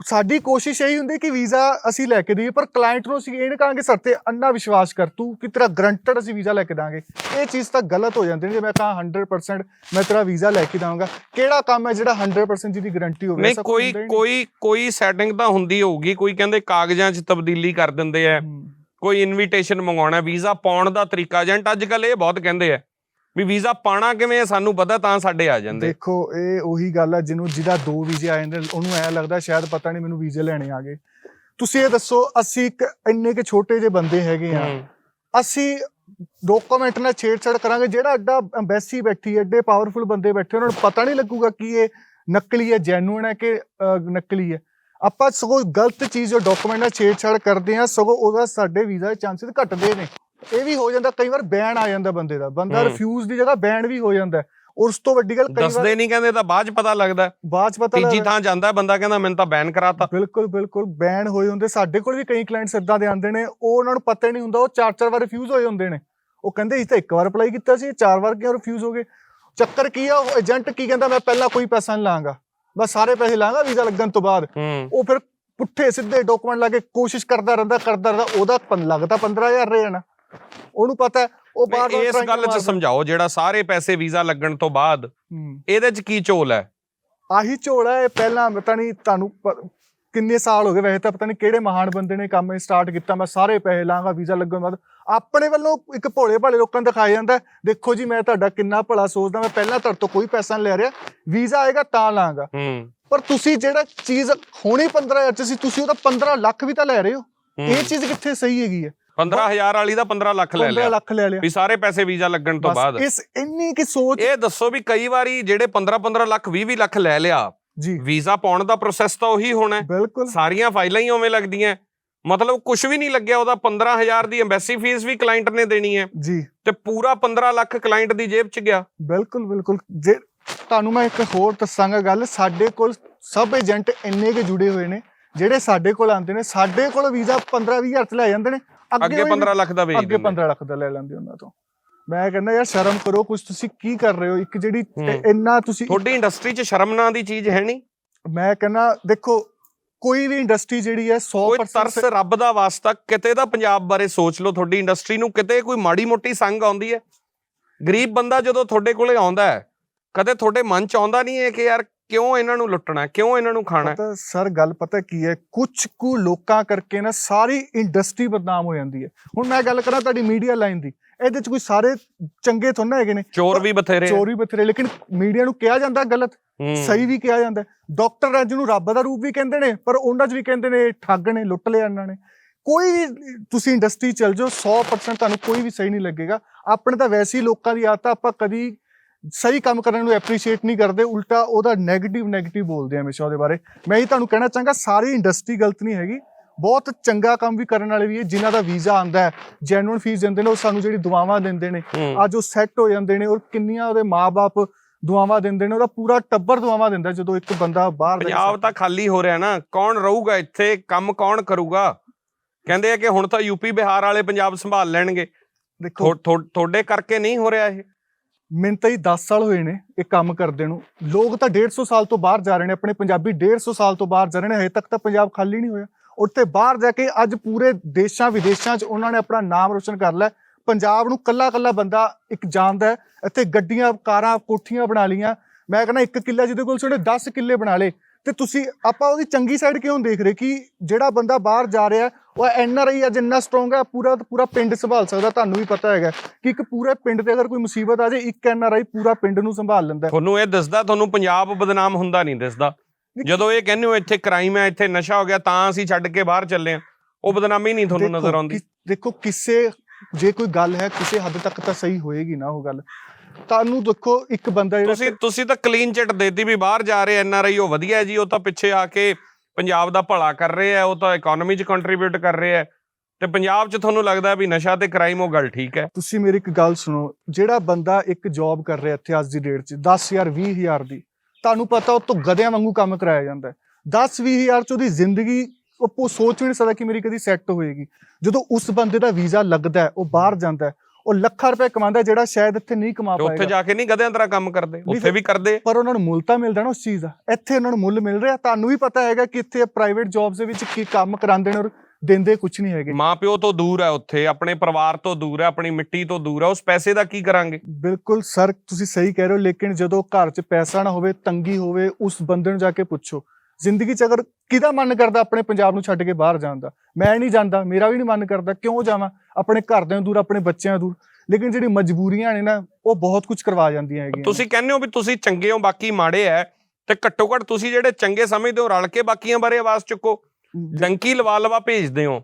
ਸਾਡੀ ਕੋਸ਼ਿਸ਼ ਇਹੀ ਹੁੰਦੀ ਕਿ ਵੀਜ਼ਾ ਅਸੀਂ ਲੈ ਕੇ ਦਈਏ ਪਰ ਕਲਾਇੰਟ ਨੂੰ ਅਸੀਂ ਇਹ ਨਹੀਂ ਕਹਾਂਗੇ ਸਰ ਤੇ ਅੰਨਾ ਵਿਸ਼ਵਾਸ ਕਰ ਤੂੰ ਕਿ ਤੇਰਾ ਗਰੰਟਡ ਅਸੀਂ ਵੀਜ਼ਾ ਲੈ ਕੇ ਦਾਂਗੇ। ਇਹ ਚੀਜ਼ ਤਾਂ ਗਲਤ ਹੋ ਜਾਂਦੀ ਹੈ ਜੇ ਮੈਂ ਕਹਾਂ 100% ਮੈਂ ਤੇਰਾ ਵੀਜ਼ਾ ਲੈ ਕੇ ਦਾਂਗਾ। ਕਿਹੜਾ ਕੰਮ ਹੈ ਜਿਹੜਾ 100% ਜਿਹਦੀ ਗਾਰੰਟੀ ਹੋਵੇ? ਨਹੀਂ ਕੋਈ ਕੋਈ ਕੋਈ ਸੈਟਿੰਗ ਤਾਂ ਹੁੰਦੀ ਹੋਊਗੀ ਕੋਈ ਕਹਿੰਦੇ ਕਾਗਜ਼ਾਂ 'ਚ ਤਬਦੀਲੀ ਕਰ ਦਿੰਦੇ ਆ। ਕੋਈ ਇਨਵੀਟੇਸ਼ਨ ਮੰਗਾਉਣਾ ਵੀਜ਼ਾ ਪਾਉਣ ਦਾ ਤਰੀਕਾ ਏਜੰਟ ਅੱਜ ਕੱਲ ਇਹ ਬਹੁਤ ਕਹਿੰਦੇ ਆ। ਵੀ ਵੀਜ਼ਾ ਪਾਣਾ ਕਿਵੇਂ ਹੈ ਸਾਨੂੰ ਪਤਾ ਤਾਂ ਸਾਡੇ ਆ ਜਾਂਦੇ। ਦੇਖੋ ਇਹ ਉਹੀ ਗੱਲ ਹੈ ਜਿਹਨੂੰ ਜਿਹਦਾ ਦੋ ਵੀਜ਼ੇ ਆ ਜਾਂਦੇ ਉਹਨੂੰ ਐ ਲੱਗਦਾ ਸ਼ਾਇਦ ਪਤਾ ਨਹੀਂ ਮੈਨੂੰ ਵੀਜ਼ੇ ਲੈਣੇ ਆ ਗਏ। ਤੁਸੀਂ ਇਹ ਦੱਸੋ ਅਸੀਂ ਇੱਕ ਇੰਨੇ ਕੇ ਛੋਟੇ ਜਿਹੇ ਬੰਦੇ ਹੈਗੇ ਆ। ਅਸੀਂ ਡਾਕੂਮੈਂਟ ਨਾਲ ਛੇੜਛਾੜ ਕਰਾਂਗੇ ਜਿਹੜਾ ਐਡਾ ਐਮਬੈਸੀ ਬੈਠੀ ਐਡੇ ਪਾਵਰਫੁਲ ਬੰਦੇ ਬੈਠੇ ਉਹਨਾਂ ਨੂੰ ਪਤਾ ਨਹੀਂ ਲੱਗੂਗਾ ਕਿ ਇਹ ਨਕਲੀ ਹੈ ਜੈਨੂਇਨ ਹੈ ਕਿ ਨਕਲੀ ਹੈ। ਆਪਾਂ ਸਗੋਂ ਗਲਤ ਚੀਜ਼ ਜੋ ਡਾਕੂਮੈਂਟ ਨਾਲ ਛੇੜਛਾੜ ਕਰਦੇ ਆ ਸਗੋਂ ਉਹਦਾ ਸਾਡੇ ਵੀਜ਼ਾ ਦੇ ਚਾਂਸਸ ਘਟਦੇ ਨੇ। ਇਹ ਵੀ ਹੋ ਜਾਂਦਾ ਕਈ ਵਾਰ ਬੈਨ ਆ ਜਾਂਦਾ ਬੰਦੇ ਦਾ। ਬੰਦਾ ਹੂੰ। ਰਿਫਿਊਜ਼ ਦੀ ਜਗ੍ਹਾ ਬੈਨ ਵੀ ਹੋ ਜਾਂਦਾ। ਔਰ ਉਸ ਤੋਂ ਵੱਡੀ ਗੱਲ ਕਈ ਵਾਰ ਦੱਸਦੇ ਨਹੀਂ ਕਹਿੰਦੇ ਤਾਂ ਬਾਅਦ 'ਚ ਪਤਾ ਲੱਗਦਾ ਬਾਅਦ ਚ ਪਤਾ ਤੀਜੀ ਲੱਗਦਾ। ਥਾਂ ਜਾਂਦਾ ਬੰਦਾ ਕਹਿੰਦਾ ਮੈਨੂੰ ਤਾਂ ਬੈਨ ਕਰਾਤਾ। ਬਿਲਕੁਲ ਬਿਲਕੁਲ ਬੈਨ ਹੋਏ ਹੁੰਦੇ। ਸਾਡੇ ਕੋਲ ਵੀ ਕਈ ਕਲਾਇੰਟਸ ਇਦਾਂ ਦੇ ਆਉਂਦੇ ਨੇ ਉਹ ਉਹਨਾਂ ਨੂੰ ਪਤਾ ਹੀ ਨਹੀਂ ਹੁੰਦਾ ਉਹ ਚਾਰ ਚਾਰ ਵਾਰ ਰਿਫਿਊਜ਼ ਹੋਏ ਹੁੰਦੇ ਨੇ। ਉਹ ਕਹਿੰਦੇ ਇਸ ਤਾਂ ਇੱਕ ਵਾਰ ਅਪਲਾਈ ਕੀਤਾ ਸੀ ਇਹ ਚਾਰ ਵਾਰ ਕਿਉਂ ਰਿਫਿਊਜ਼ ਹੋ ਗਏ? ਚੱਕਰ ਕੀ ਆ ਉਹ ਏਜੰਟ ਕੀ ਕਹਿੰਦਾ ਮੈਂ ਪਹਿਲਾਂ ਕੋਈ ਪੈਸਾ ਨਹੀਂ ਲਾਂਗਾ। ਬਸ ਸਾਰੇ ਪੈਸੇ ਲਾਂਗਾ ਵੀਜ਼ਾ ਲੱਗਣ ਤੋਂ ਬਾਅਦ। ਹੂੰ। ਉਹ ਫਿਰ ਪੁੱਠੇ ਸਿੱਧੇ ਡਾਕੂਮੈਂਟ ਲਾ ਕੇ ਕੋਸ਼ਿਸ਼ ਕਰਦਾ ਰਹਿੰਦਾ ਕਰਦਾ ਰਹਿੰਦਾ ਉਹਦਾ ਪਨ- ਲੱਗਦਾ 15000 ਰਹਿ ਜਾਣਾ। ਉਹਨੂੰ ਪਤਾ ਹੈ, ਉਹ ਬਾਰ ਵੀ ਇਸ ਗੱਲ 'ਚ ਸਮਝਾਓ ਜਿਹੜਾ ਸਾਰੇ ਪੈਸੇ ਵੀਜ਼ਾ ਲੱਗਣ ਤੋਂ ਬਾਅਦ ਇਹਦੇ 'ਚ ਕੀ ਝੋਲ ਹੈ? ਆਹੀ ਝੋਲਾ ਹੈ ਪਹਿਲਾਂ ਪਤਾ ਨਹੀਂ ਤੁਹਾਨੂੰ ਕਿੰਨੇ ਸਾਲ ਹੋ ਗਏ ਵੈਸੇ ਤਾਂ ਪਤਾ ਨਹੀਂ ਕਿਹੜੇ ਮਹਾਨ ਬੰਦੇ ਨੇ ਕੰਮ ਸਟਾਰਟ ਕੀਤਾ ਮੈਂ ਸਾਰੇ ਪੈਸੇ ਲਾਂਗਾ ਵੀਜ਼ਾ ਲੱਗਣ ਬਾਅਦ। ਆਪਣੇ ਵੱਲੋਂ ਇੱਕ ਭੋਲੇ ਭਾਲੇ ਲੋਕਾਂ ਨੂੰ ਦਿਖਾਇਆ ਜਾਂਦਾ ਦੇਖੋ ਜੀ ਮੈਂ ਤੁਹਾਡਾ ਕਿੰਨਾ ਭਲਾ ਸੋਚਦਾ ਮੈਂ ਪਹਿਲਾਂ ਤੁਹਾਡੇ ਤੋਂ ਕੋਈ ਪੈਸਾ ਨਹੀਂ ਲੈ ਰਿਹਾ ਵੀਜ਼ਾ ਆਏਗਾ ਤਾਂ ਲਾਂਗਾ। ਪਰ ਤੁਸੀਂ ਜਿਹੜਾ ਚੀਜ਼ ਹੋਣੀ 15000 ਚ ਸੀ ਤੁਸੀਂ ਉਹਦਾ 15 ਲੱਖ ਵੀ ਤਾਂ ਲੈ ਰਹੇ ਹੂੰ। ਇਹ ਚੀਜ਼ ਕਿੱਥੇ ਸਹੀ ਹੈਗੀ ਹੈ? 15000 ਵਾਲੀ ਦਾ 15 ਲੱਖ ਲੈ 15 ਲਿਆ। ਲੱਖ ਲੈ ਲਿਆ। ਵੀ ਸਾਰੇ ਪੈਸੇ ਵੀਜ਼ਾ ਲੱਗਣ ਤੋਂ ਬਾਅਦ। ਇਸ ਇੰਨੀ ਕੀ ਸੋਚ ਇਹ ਦੱਸੋ ਵੀ ਕਈ ਵਾਰੀ ਜਿਹੜੇ 15 15 ਲੱਖ 20 20 ਲੱਖ ਲੈ ਲਿਆ ਜੀ। ਵੀਜ਼ਾ ਪਾਉਣ ਦਾ ਪ੍ਰੋਸੈਸ ਤਾਂ ਉਹੀ ਹੋਣਾ। ਹੈ। ਬਿਲਕੁਲ। ਸਾਰੀਆਂ ਫਾਈਲਾਂ ਹੀ ਉਵੇਂ ਲੱਗਦੀਆਂ। ਮਤਲਬ ਕੁਝ ਵੀ ਨਹੀਂ ਲੱਗਿਆ ਉਹਦਾ। 15000 ਦੀ ਐਮਬੈਸੀ ਫੀਸ ਵੀ ਕਲਾਇੰਟ ਨੇ ਦੇਣੀ ਹੈ। ਜੀ। ਤੇ ਪੂਰਾ 15 ਲੱਖ ਕਲਾਇੰਟ ਦੀ ਜੇਬ 'ਚ ਗਿਆ। ਬਿਲਕੁਲ ਬਿਲਕੁਲ। ਜੇ ਤੁਹਾਨੂੰ ਮੈਂ ਇੱਕ ਹੋਰ ਦੱਸਾਂਗਾ ਗੱਲ ਸਾਡੇ ਕੋਲ ਸਭ ਏਜੰਟ ਇੰਨੇ ਕੇ ਜੁੜੇ ਹੋਏ ਨੇ ਜਿਹੜੇ ਸਾਡੇ ਕੋਲ ਆਉਂਦੇ ਨੇ। ਸਾਡੇ ਕੋਲ ਵੀਜ਼ਾ 15 20000 ਚ ਲੈ ਜਾਂਦੇ ਨੇ। ਅੱਗੇ ਉਹ 15 ਲੱਖ ਦਾ ਵੇਚ ਅੱਗੇ ਦਿੰਦੇ। 15 ਲੱਖ ਦਾ ਲੈ ਲੈਂਦੇ ਉਹਨਾਂ ਤੋਂ। ਮੈਂ ਕਹਿੰਦਾ ਯਾਰ ਸ਼ਰਮ ਕਰੋ ਕੁਝ ਤੁਸੀਂ ਕੀ ਕਰ ਰਹੇ ਹੋ? ਇੱਕ ਜਿਹੜੀ ਇੰਨਾ ਤੁਸੀਂ ਤੁਹਾਡੀ ਇੰਡਸਟਰੀ 'ਚ ਸ਼ਰਮ ਨਾਂ ਦੀ ਚੀਜ਼ ਹੈ ਨਹੀਂ। ਮੈਂ ਕਹਿੰਦਾ ਦੇਖੋ ਕੋਈ ਵੀ ਇੰਡਸਟਰੀ ਜਿਹੜੀ ਹੈ ਕੋਈ 100% ਤਰਸ ਰੱਬ ਦਾ ਵਾਸਤਾ ਕਿਤੇ ਤਾਂ ਪੰਜਾਬ ਬਾਰੇ ਸੋਚ ਲਓ। ਤੁਹਾਡੀ ਇੰਡਸਟਰੀ ਨੂੰ ਕਿਤੇ ਕੋਈ ਮਾੜੀ ਮੋਟੀ ਸੰਗ ਆਉਂਦੀ ਹੈ। ਗਰੀਬ ਬੰਦਾ ਜਦੋਂ ਤੁਹਾਡੇ ਕੋਲੇ ਆਉਂਦਾ ਹੈ ਕਦੇ ਤੁਹਾਡੇ ਮਨ 'ਚ ਆਉਂਦਾ ਨਹੀਂ ਹੈ ਕਿ ਯਾਰ ਕਿਉਂ ਇਹਨਾਂ ਨੂੰ ਲੁੱਟਣਾ? ਕਿਉਂ ਇਹਨਾਂ ਨੂੰ ਖਾਣਾ? ਪਤਾ ਸਰ ਗੱਲ ਪਤਾ ਕੀ ਹੈ ਕੁਝ ਕੁ ਲੋਕਾਂ ਕਰਕੇ ਨਾ ਸਾਰੀ ਇੰਡਸਟਰੀ ਬਦਨਾਮ ਹੋ ਜਾਂਦੀ ਹੈ ਹੁਣ ਮੈਂ ਗੱਲ ਕਰਾਂ ਤੁਹਾਡੀ ਮੀਡੀਆ ਲਾਈਨ ਦੀ ਇਹਦੇ ਚ ਕੋਈ ਸਾਰੇ ਚੰਗੇ ਥੋੜਾ ਨਾ ਹੈਗੇ ਨੇ ਚੋਰ ਵੀ ਬਥੇਰੇ। ਚੋਰੀ ਬਥੇਰੇ ਲੇਕਿਨ ਮੀਡੀਆ ਨੂੰ ਕਿਹਾ ਜਾਂਦਾ ਗਲਤ। ਸਹੀ ਵੀ ਕਿਹਾ ਜਾਂਦਾ ਡਾਕਟਰ ਰਾਜ ਨੂੰ ਰੱਬ ਦਾ ਰੂਪ ਵੀ ਕਹਿੰਦੇ ਨੇ ਪਰ ਉਹਨਾਂ 'ਚ ਵੀ ਕਹਿੰਦੇ ਨੇ ਠੱਗ ਨੇ ਲੁੱਟ ਲਿਆ ਇਹਨਾਂ ਨੇ ਕੋਈ ਵੀ ਤੁਸੀਂ ਇੰਡਸਟਰੀ ਚਲ ਜਾਓ 100% ਤੁਹਾਨੂੰ ਕੋਈ ਵੀ ਸਹੀ ਨਹੀਂ ਲੱਗੇਗਾ ਆਪਣੇ ਤਾਂ ਵੈਸੇ ਹੀ ਲੋਕਾਂ ਦੀ ਆਦਤ ਆਪਾਂ ਕਦੀ ਸਹੀ ਕੰਮ ਕਰਨ ਨੂੰ ਐਪਰੀਸ਼ੀਏਟ ਨਹੀਂ ਕਰਦੇ ਉਲਟਾ ਉਹਦਾ 네ਗੇਟਿਵ 네ਗੇਟਿਵ ਬੋਲਦੇ ਆ ਹਮੇਸ਼ਾ ਉਹਦੇ ਬਾਰੇ। ਮੈਂ ਹੀ ਤੁਹਾਨੂੰ ਕਹਿਣਾ ਚਾਹਾਂਗਾ ਸਾਰੀ ਇੰਡਸਟਰੀ ਗਲਤ ਨਹੀਂ ਹੈਗੀ। ਬਹੁਤ ਚੰਗਾ ਕੰਮ ਵੀ ਕਰਨ ਵਾਲੇ ਵੀ ਹੈ ਜਿਨ੍ਹਾਂ ਦਾ ਵੀਜ਼ਾ ਆਂਦਾ ਹੈ ਜੈਨੂਇਨ ਫੀਸ ਦਿੰਦੇ ਨੇ ਉਹ ਸਾਨੂੰ ਜਿਹੜੀ ਦੁਆਵਾਂ ਦਿੰਦੇ ਨੇ। ਅੱਜ ਉਹ ਸੈੱਟ ਹੋ ਜਾਂਦੇ ਨੇ ਔਰ ਕਿੰਨੀਆਂ ਉਹਦੇ ਮਾਪੇ ਦੁਆਵਾਂ ਦਿੰਦੇ ਨੇ ਉਹਦਾ ਪੂਰਾ ਟੱਬਰ ਦੁਆਵਾਂ ਦਿੰਦਾ ਜਦੋਂ ਇੱਕ ਬੰਦਾ ਬਾਹਰ ਪੰਜਾਬ ਤਾਂ ਖਾਲੀ ਹੋ ਰਿਹਾ ਨਾ ਕੌਣ ਰਹੂਗਾ ਇੱਥੇ ਕੰਮ ਕੌਣ ਕਰੂਗਾ? ਕਹਿੰਦੇ ਆ ਕਿ ਹੁਣ ਤਾਂ ਯੂਪੀ ਬਿਹਾਰ ਵਾਲੇ ਪੰਜਾਬ ਸੰਭਾਲ ਲੈਣਗੇ। ਦੇਖੋ। ਤੁਹਾਡੇ ਕਰਕੇ ਨਹੀਂ ਹੋ ਰਿਹਾ ਇਹ। ਮੈਨੂੰ ਤਾਂ ਹੀ 10 ਸਾਲ ਹੋਏ ਨੇ ਇਹ ਕੰਮ ਕਰਦੇ ਨੂੰ। ਲੋਕ ਤਾਂ 150 ਸਾਲ ਤੋਂ ਬਾਹਰ ਜਾ ਰਹੇ ਨੇ, ਆਪਣੇ ਪੰਜਾਬੀ 150 ਸਾਲ ਤੋਂ ਬਾਹਰ ਜਾ ਰਹੇ ਨੇ, ਹਜੇ ਤੱਕ ਤਾਂ ਪੰਜਾਬ ਖਾਲੀ ਨਹੀਂ ਹੋਇਆ। ਉੱਥੇ ਬਾਹਰ ਜਾ ਕੇ ਅੱਜ ਪੂਰੇ ਦੇਸ਼ਾਂ, ਵਿਦੇਸ਼ਾਂ 'ਚ ਉਹਨਾਂ ਨੇ ਆਪਣਾ ਨਾਮ ਰੋਸ਼ਨ ਕਰ ਲਿਆ। ਪੰਜਾਬ ਨੂੰ ਕੱਲਾ ਕੱਲਾ ਬੰਦਾ ਇੱਕ ਜਾਣਦਾ ਇੱਥੇ ਗੱਡੀਆਂ, ਕਾਰਾਂ, ਕੋਠੀਆਂ ਬਣਾ ਲੀਆਂ ਮੈਂ ਕਹਿੰਦਾ ਇੱਕ ਕਿੱਲਾ ਜਿਹਦੇ ਕੋਲ ਸੀ, ਉਹਨੇ 10 ਕਿੱਲੇ ਬਣਾ ਲਏ। ਤੇ ਤੁਸੀਂ ਆਪਾਂ ਉਹਦੀ ਚੰਗੀ ਸਾਈਡ ਕਿਉਂ ਦੇਖ ਰਹੇ ਕਿ ਜਿਹੜਾ ਬੰਦਾ ਬਾਹਰ ਜਾ ਰਿਹਾ ਉਹ ਐਨ ਆਰ ਆਈ ਆ ਜਿੰਨਾ ਸਟਰੋਂਗ ਹੈ ਪੂਰਾ ਪੂਰਾ ਪਿੰਡ ਸੰਭਾਲ ਸਕਦਾ ਤੁਹਾਨੂੰ ਵੀ ਪਤਾ ਹੈਗਾ। ਕਿ ਇੱਕ ਪੂਰੇ ਪਿੰਡ ਤੇ ਅਗਰ ਕੋਈ ਮੁਸੀਬਤ ਆ ਜਾਏ ਇੱਕ ਐਨ ਆਰ ਆਈ ਪੂਰਾ ਪਿੰਡ ਨੂੰ ਸੰਭਾਲ ਲੈਂਦਾ। ਤੁਹਾਨੂੰ ਇਹ ਦਿਸਦਾ ਤੁਹਾਨੂੰ ਪੰਜਾਬ ਬਦਨਾਮ ਹੁੰਦਾ ਨਹੀਂ ਦਿਸਦਾ। ਜਦੋਂ ਇਹ ਕਹਿੰਦੇ ਹੋ ਇੱਥੇ ਕ੍ਰਾਈਮ ਹੈ ਇੱਥੇ ਨਸ਼ਾ ਹੋ ਗਿਆ ਤਾਂ ਅਸੀਂ ਛੱਡ ਕੇ ਬਾਹਰ ਚੱਲੇ ਆ ਉਹ ਬਦਨਾਮੀ ਨਹੀਂ ਤੁਹਾਨੂੰ ਨਜ਼ਰ ਆਉਂਦੀ। ਦੇਖੋ ਕਿਸੇ ਜੇ ਕੋਈ ਗੱਲ ਹੈ ਕਿਸੇ ਹੱਦ ਤੱਕ ਤਾਂ ਸਹੀ ਹੋਏਗੀ ਨਾ ਉਹ ਗੱਲ। ਤੁਹਾਨੂੰ ਦੇਖੋ ਇੱਕ ਬੰਦਾ ਜਿਹੜਾ ਤੁਸੀਂ ਤੁਸੀਂ ਤਾਂ ਕਲੀਨ ਚਿੱਟ ਦੇਤੀ ਵੀ ਬਾਹਰ ਜਾ ਰਹੇ ਐਨ ਆਰ ਆਈ ਉਹ ਵਧੀਆ ਜੀ ਉਹ ਤਾਂ ਪਿੱਛੇ ਆ ਕੇ ਪੰਜਾਬ ਦਾ ਭਲਾ ਕਰ ਰਹੇ ਆ ਉਹ ਤਾਂ ਇਕਨੋਮੀ 'ਚ ਕੰਟਰੀਬਿਊਟ ਕਰ ਰਹੇ ਆ। ਤੇ ਪੰਜਾਬ 'ਚ ਤੁਹਾਨੂੰ ਲੱਗਦਾ ਵੀ ਨਸ਼ਾ ਤੇ ਕ੍ਰਾਈਮ ਉਹ ਗੱਲ ਠੀਕ ਹੈ? ਤੁਸੀਂ ਮੇਰੀ ਇੱਕ ਗੱਲ ਸੁਣੋ ਜਿਹੜਾ ਬੰਦਾ ਇੱਕ ਜੌਬ ਕਰ ਰਿਹਾ ਇੱਥੇ ਅੱਜ ਦੀ ਡੇਟ 'ਚ 10000 20000 ਦੀ ਤੁਹਾਨੂੰ ਪਤਾ ਉਹ ਤੋਂ ਗਧਿਆਂ ਵਾਂਗੂ ਕੰਮ ਕਰਾਇਆ ਜਾਂਦਾ ਹੈ। 10 20000 ਚ ਉਹਦੀ ਜ਼ਿੰਦਗੀ ਉਹ ਸੋਚ ਵੀ ਨਹੀਂ ਸਕਦਾ ਕਿ ਮੇਰੀ ਕਦੀ ਸੈੱਟ ਹੋਏਗੀ। ਜਦੋਂ ਉਸ ਬੰਦੇ ਦਾ ਵੀਜ਼ਾ ਲੱਗਦਾ ਉਹ ਬਾਹਰ ਜਾਂਦਾ ਉਹ ਲੱਖਾਂ ਰੁਪਏ ਕਮਾਉਂਦਾ ਜਿਹੜਾ ਸ਼ਾਇਦ ਇੱਥੇ ਨਹੀਂ ਕਮਾ ਤੇ ਉੱਥੇ ਪਾਏਗਾ। ਜਾ ਕੇ ਨਹੀਂ ਗਧਿਆਂ ਤਰ੍ਹਾਂ ਕੰਮ ਕਰਦੇ ਉੱਥੇ ਵੀ ਕਰਦੇ। ਪਰ ਉਹਨਾਂ ਨੂੰ ਮੁੱਲ ਤਾਂ ਮਿਲਦਾ ਨਾ ਉਸ ਚੀਜ਼ ਦਾ। ਇੱਥੇ ਉਹਨਾਂ ਨੂੰ ਮੁੱਲ ਮਿਲ ਰਿਹਾ। ਤੁਹਾਨੂੰ ਵੀ ਪਤਾ ਹੈਗਾ ਕਿ ਇੱਥੇ ਪ੍ਰਾਈਵੇਟ ਜੌਬਸ ਦੇ ਵਿੱਚ ਕੀ ਕੰਮ ਕਰਾਉਂਦੇ ਨੇ ਔਰ ਦਿੰਦੇ ਕੁਝ ਨਹੀਂ ਹੈਗੇ। ਮਾਂ ਪਿਓ ਤੋਂ ਦੂਰ ਹੈ ਉੱਥੇ ਆਪਣੇ ਪਰਿਵਾਰ ਤੋਂ ਦੂਰ ਹੈ ਆਪਣੀ ਮਿੱਟੀ ਤੋਂ ਦੂਰ ਹੈ ਉਸ ਪੈਸੇ ਦਾ ਕੀ ਕਰਾਂਗੇ? ਬਿਲਕੁਲ ਸਰ ਤੁਸੀਂ ਸਹੀ ਕਹਿ ਰਹੇ ਹੋ ਲੇਕਿਨ ਜਦੋਂ ਘਰ 'ਚ ਪੈਸਾ ਨਾ ਹੋਵੇ ਤੰਗੀ ਹੋਵੇ ਉਸ ਬੰਦੇ ਨੂੰ ਜਾ ਕੇ ਪੁੱਛੋ। ਜ਼ਿੰਦਗੀ 'ਚ ਅਗਰ ਕਿਹਦਾ ਮਨ ਕਰਦਾ ਆਪਣੇ ਪੰਜਾਬ ਨੂੰ ਛੱਡ ਕੇ ਬਾਹਰ ਜਾਣ ਦਾ? ਮੈਂ ਨਹੀਂ ਜਾਂਦਾ ਮੇਰਾ ਵੀ ਨਹੀਂ ਮਨ ਕਰਦਾ ਕਿਉਂ ਜਾਵਾਂ? ਆਪਣੇ ਘਰਦਿਆਂ ਦੂਰ ਆਪਣੇ ਬੱਚਿਆਂ ਦੂਰ। ਲੇਕਿਨ ਜਿਹੜੀ ਮਜਬੂਰੀਆਂ ਨੇ ਨਾ ਉਹ ਬਹੁਤ ਕੁਝ ਕਰਵਾ ਜਾਂਦੀਆਂ ਹੈਗੀਆਂ ਤੁਸੀਂ ਕਹਿੰਦੇ ਹੋ ਵੀ ਤੁਸੀਂ ਚੰਗੇ ਹੋ ਬਾਕੀ ਮਾੜੇ ਐ। ਤੇ ਘੱਟੋ ਘੱਟ ਤੁਸੀਂ ਜਿਹੜੇ ਚੰਗੇ ਸਮਝਦੇ ਹੋ ਰਲ ਕੇ ਬਾਕੀਆਂ ਬਾਰੇ ਆਵਾਜ਼ ਚੁੱਕੋ। ਡੰਕੀ ਲਵਾ ਲਵਾ ਭੇਜਦੇ ਹੋ।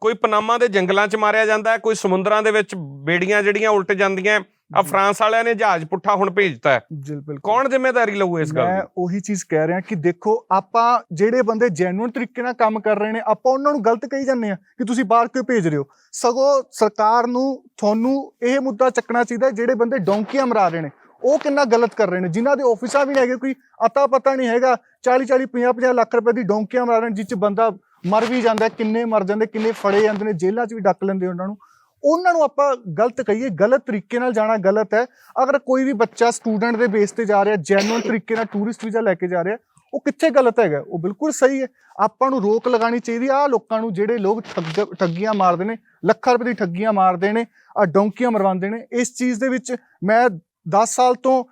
ਕੋਈ ਪਨਾਮਾ ਦੇ ਜੰਗਲਾਂ 'ਚ ਮਾਰਿਆ ਜਾਂਦਾ ਹੈ ਕੋਈ ਸਮੁੰਦਰਾਂ ਦੇ ਵਿੱਚ ਬੇੜੀਆਂ ਜਿਹੜੀਆਂ ਉਲਟ ਜਾਂਦੀਆਂ ਆ ਫਰਾਂਸ ਵਾਲਿਆਂ ਨੇ ਜਹਾਜ਼ ਪੁੱਠਾ ਹੁਣ ਭੇਜਤਾ ਹੈ। ਜੀ ਬਿਲਕੁਲ। ਕੌਣ ਜ਼ਿੰਮੇਵਾਰੀ ਲਊ ਇਸ ਗੱਲ ਮੈਂ ਦੀ? ਉਹੀ ਚੀਜ਼ ਕਹਿ ਰਿਹਾ ਕਿ ਦੇਖੋ ਆਪਾਂ ਜਿਹੜੇ ਬੰਦੇ ਜੈਨੂਇਨ ਤਰੀਕੇ ਨਾਲ ਕੰਮ ਕਰ ਰਹੇ ਨੇ ਆਪਾਂ ਉਹਨਾਂ ਨੂੰ ਗਲਤ ਕਹੀ ਜਾਂਦੇ ਆ ਕਿ ਤੁਸੀਂ ਬਾਹਰ ਕਿਉਂ ਭੇਜ ਰਹੇ ਹੋ? ਸਗੋਂ ਸਰਕਾਰ ਨੂੰ ਤੁਹਾਨੂੰ ਇਹ ਮੁੱਦਾ ਚੱਕਣਾ ਚਾਹੀਦਾ ਜਿਹੜੇ ਬੰਦੇ ਡੌਂਕੀਆਂ ਮਰਾ ਰਹੇ ਨੇ ਉਹ ਕਿੰਨਾ ਗਲਤ ਕਰ ਰਹੇ ਨੇ? ਜਿਨ੍ਹਾਂ ਦੇ ਆਫਿਸਾਂ ਵੀ ਨਹੀਂ ਹੈਗੇ ਕੋਈ ਅਤਾ ਪਤਾ ਨਹੀਂ ਹੈਗਾ 40 40 50 50 ਲੱਖ ਰੁਪਏ ਦੀ ਡੌਂਕੀਆਂ ਮਰਾ ਰਹੇ ਨੇ ਜਿਸ ਚ ਬੰਦਾ ਮਰ ਵੀ ਜਾਂਦਾ ਕਿੰਨੇ ਮਰ ਜਾਂਦੇ ਕਿੰਨੇ ਫੜੇ ਜਾਂਦੇ ਨੇ ਜੇਲ੍ਹਾਂ 'ਚ ਵੀ ਡੱਕ ਲੈਂਦੇ ਉਹਨਾਂ ਨੂੰ। ਉਹਨਾਂ ਨੂੰ ਆਪਾਂ ਗਲਤ ਕਹੀਏ, ਗਲਤ ਤਰੀਕੇ ਨਾਲ ਜਾਣਾ ਗਲਤ ਹੈ। ਅਗਰ ਕੋਈ ਵੀ ਬੱਚਾ ਸਟੂਡੈਂਟ ਦੇ ਬੇਸ ਤੇ ਜਾ ਰਿਹਾ ਜੈਨੂਇਨ ਤਰੀਕੇ ਨਾਲ ਟੂਰਿਸਟ ਵੀਜ਼ਾ ਲੈ ਕੇ ਜਾ ਰਿਹਾ, ਉਹ ਕਿੱਥੇ ਗਲਤ ਹੈਗਾ? ਉਹ ਬਿਲਕੁਲ ਸਹੀ ਹੈ। ਆਪਾਂ ਨੂੰ ਰੋਕ ਲਗਾਉਣੀ ਚਾਹੀਦੀ ਆ ਲੋਕਾਂ ਨੂੰ ਜਿਹੜੇ ਲੋਕ ਠੱਗ, ਠੱਗੀਆਂ ਮਾਰਦੇ ਨੇ, ਲੱਖਾਂ ਰੁਪਏ ਦੀ ਠੱਗੀਆਂ ਮਾਰਦੇ ਨੇ ਆ ਡੌਂਕੀਆਂ ਮਰਵਾਉਂਦੇ ਨੇ, ਇਸ ਚੀਜ਼ ਦੇ ਵਿੱਚ ਮੈਂ 10 ਸਾਲ ਤੋਂ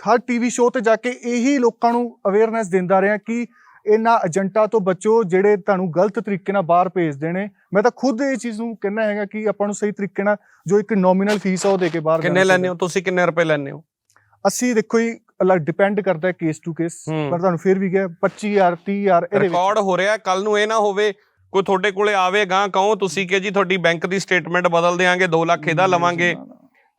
ਹਰ ਟੀਵੀ ਸ਼ੋਅ ਤੇ ਜਾ ਕੇ ਇਹੀ ਲੋਕਾਂ ਨੂੰ ਅਵੇਅਰਨੈਸ ਦਿੰਦਾ ਰਿਹਾ ਕਿ ਇਹਨਾਂ ਏਜੰਟਾਂ ਤੋਂ ਬਚੋ ਜਿਹੜੇ ਤੁਹਾਨੂੰ ਗਲਤ ਤਰੀਕੇ ਨਾਲ ਬਾਹਰ ਭੇਜਦੇ ਨੇ। ਮੈਂ ਤਾਂ ਖੁਦ ਇਹ ਚੀਜ਼ ਨੂੰ ਕਹਿਣਾ ਹੈਗਾ ਕਿ ਆਪਾਂ ਨੂੰ ਸਹੀ ਤਰੀਕੇ ਨਾਲ ਜੋ ਇੱਕ ਨੋਮੀਨਲ ਫੀਸ ਆ ਉਹ ਦੇ ਕੇ ਬਾਹਰ ਕਿੰਨੇ ਲੈਣੇ। ਹੋ? ਤੁਸੀਂ ਕਿੰਨੇ ਰੁਪਏ ਲੈਣੇ ਹੋ? ਅਸੀਂ ਦੇਖੋ ਜੀ ਅਲੱਗ ਡਿਪੈਂਡ ਕਰਦਾ ਹੈ ਕੇਸ ਟੂ ਕੇਸ। ਪਰ ਤੁਹਾਨੂੰ ਫਿਰ ਵੀ ਗਿਆ 25000 30000 ਇਹਦੇ ਰਿਕਾਰਡ ਹੋ ਰਿਹਾ ਕੱਲ ਨੂੰ ਇਹ ਨਾ ਹੋਵੇ ਕੋਈ ਤੁਹਾਡੇ ਕੋਲੇ ਆਵੇ ਗਾਂ ਕਹੋ ਤੁਸੀਂ ਕਿ ਜੀ ਤੁਹਾਡੀ ਬੈਂਕ ਦੀ ਸਟੇਟਮੈਂਟ ਬਦਲ ਦੇਾਂਗੇ 2 ਲੱਖ ਇਹਦਾ ਲਵਾਂਗੇ।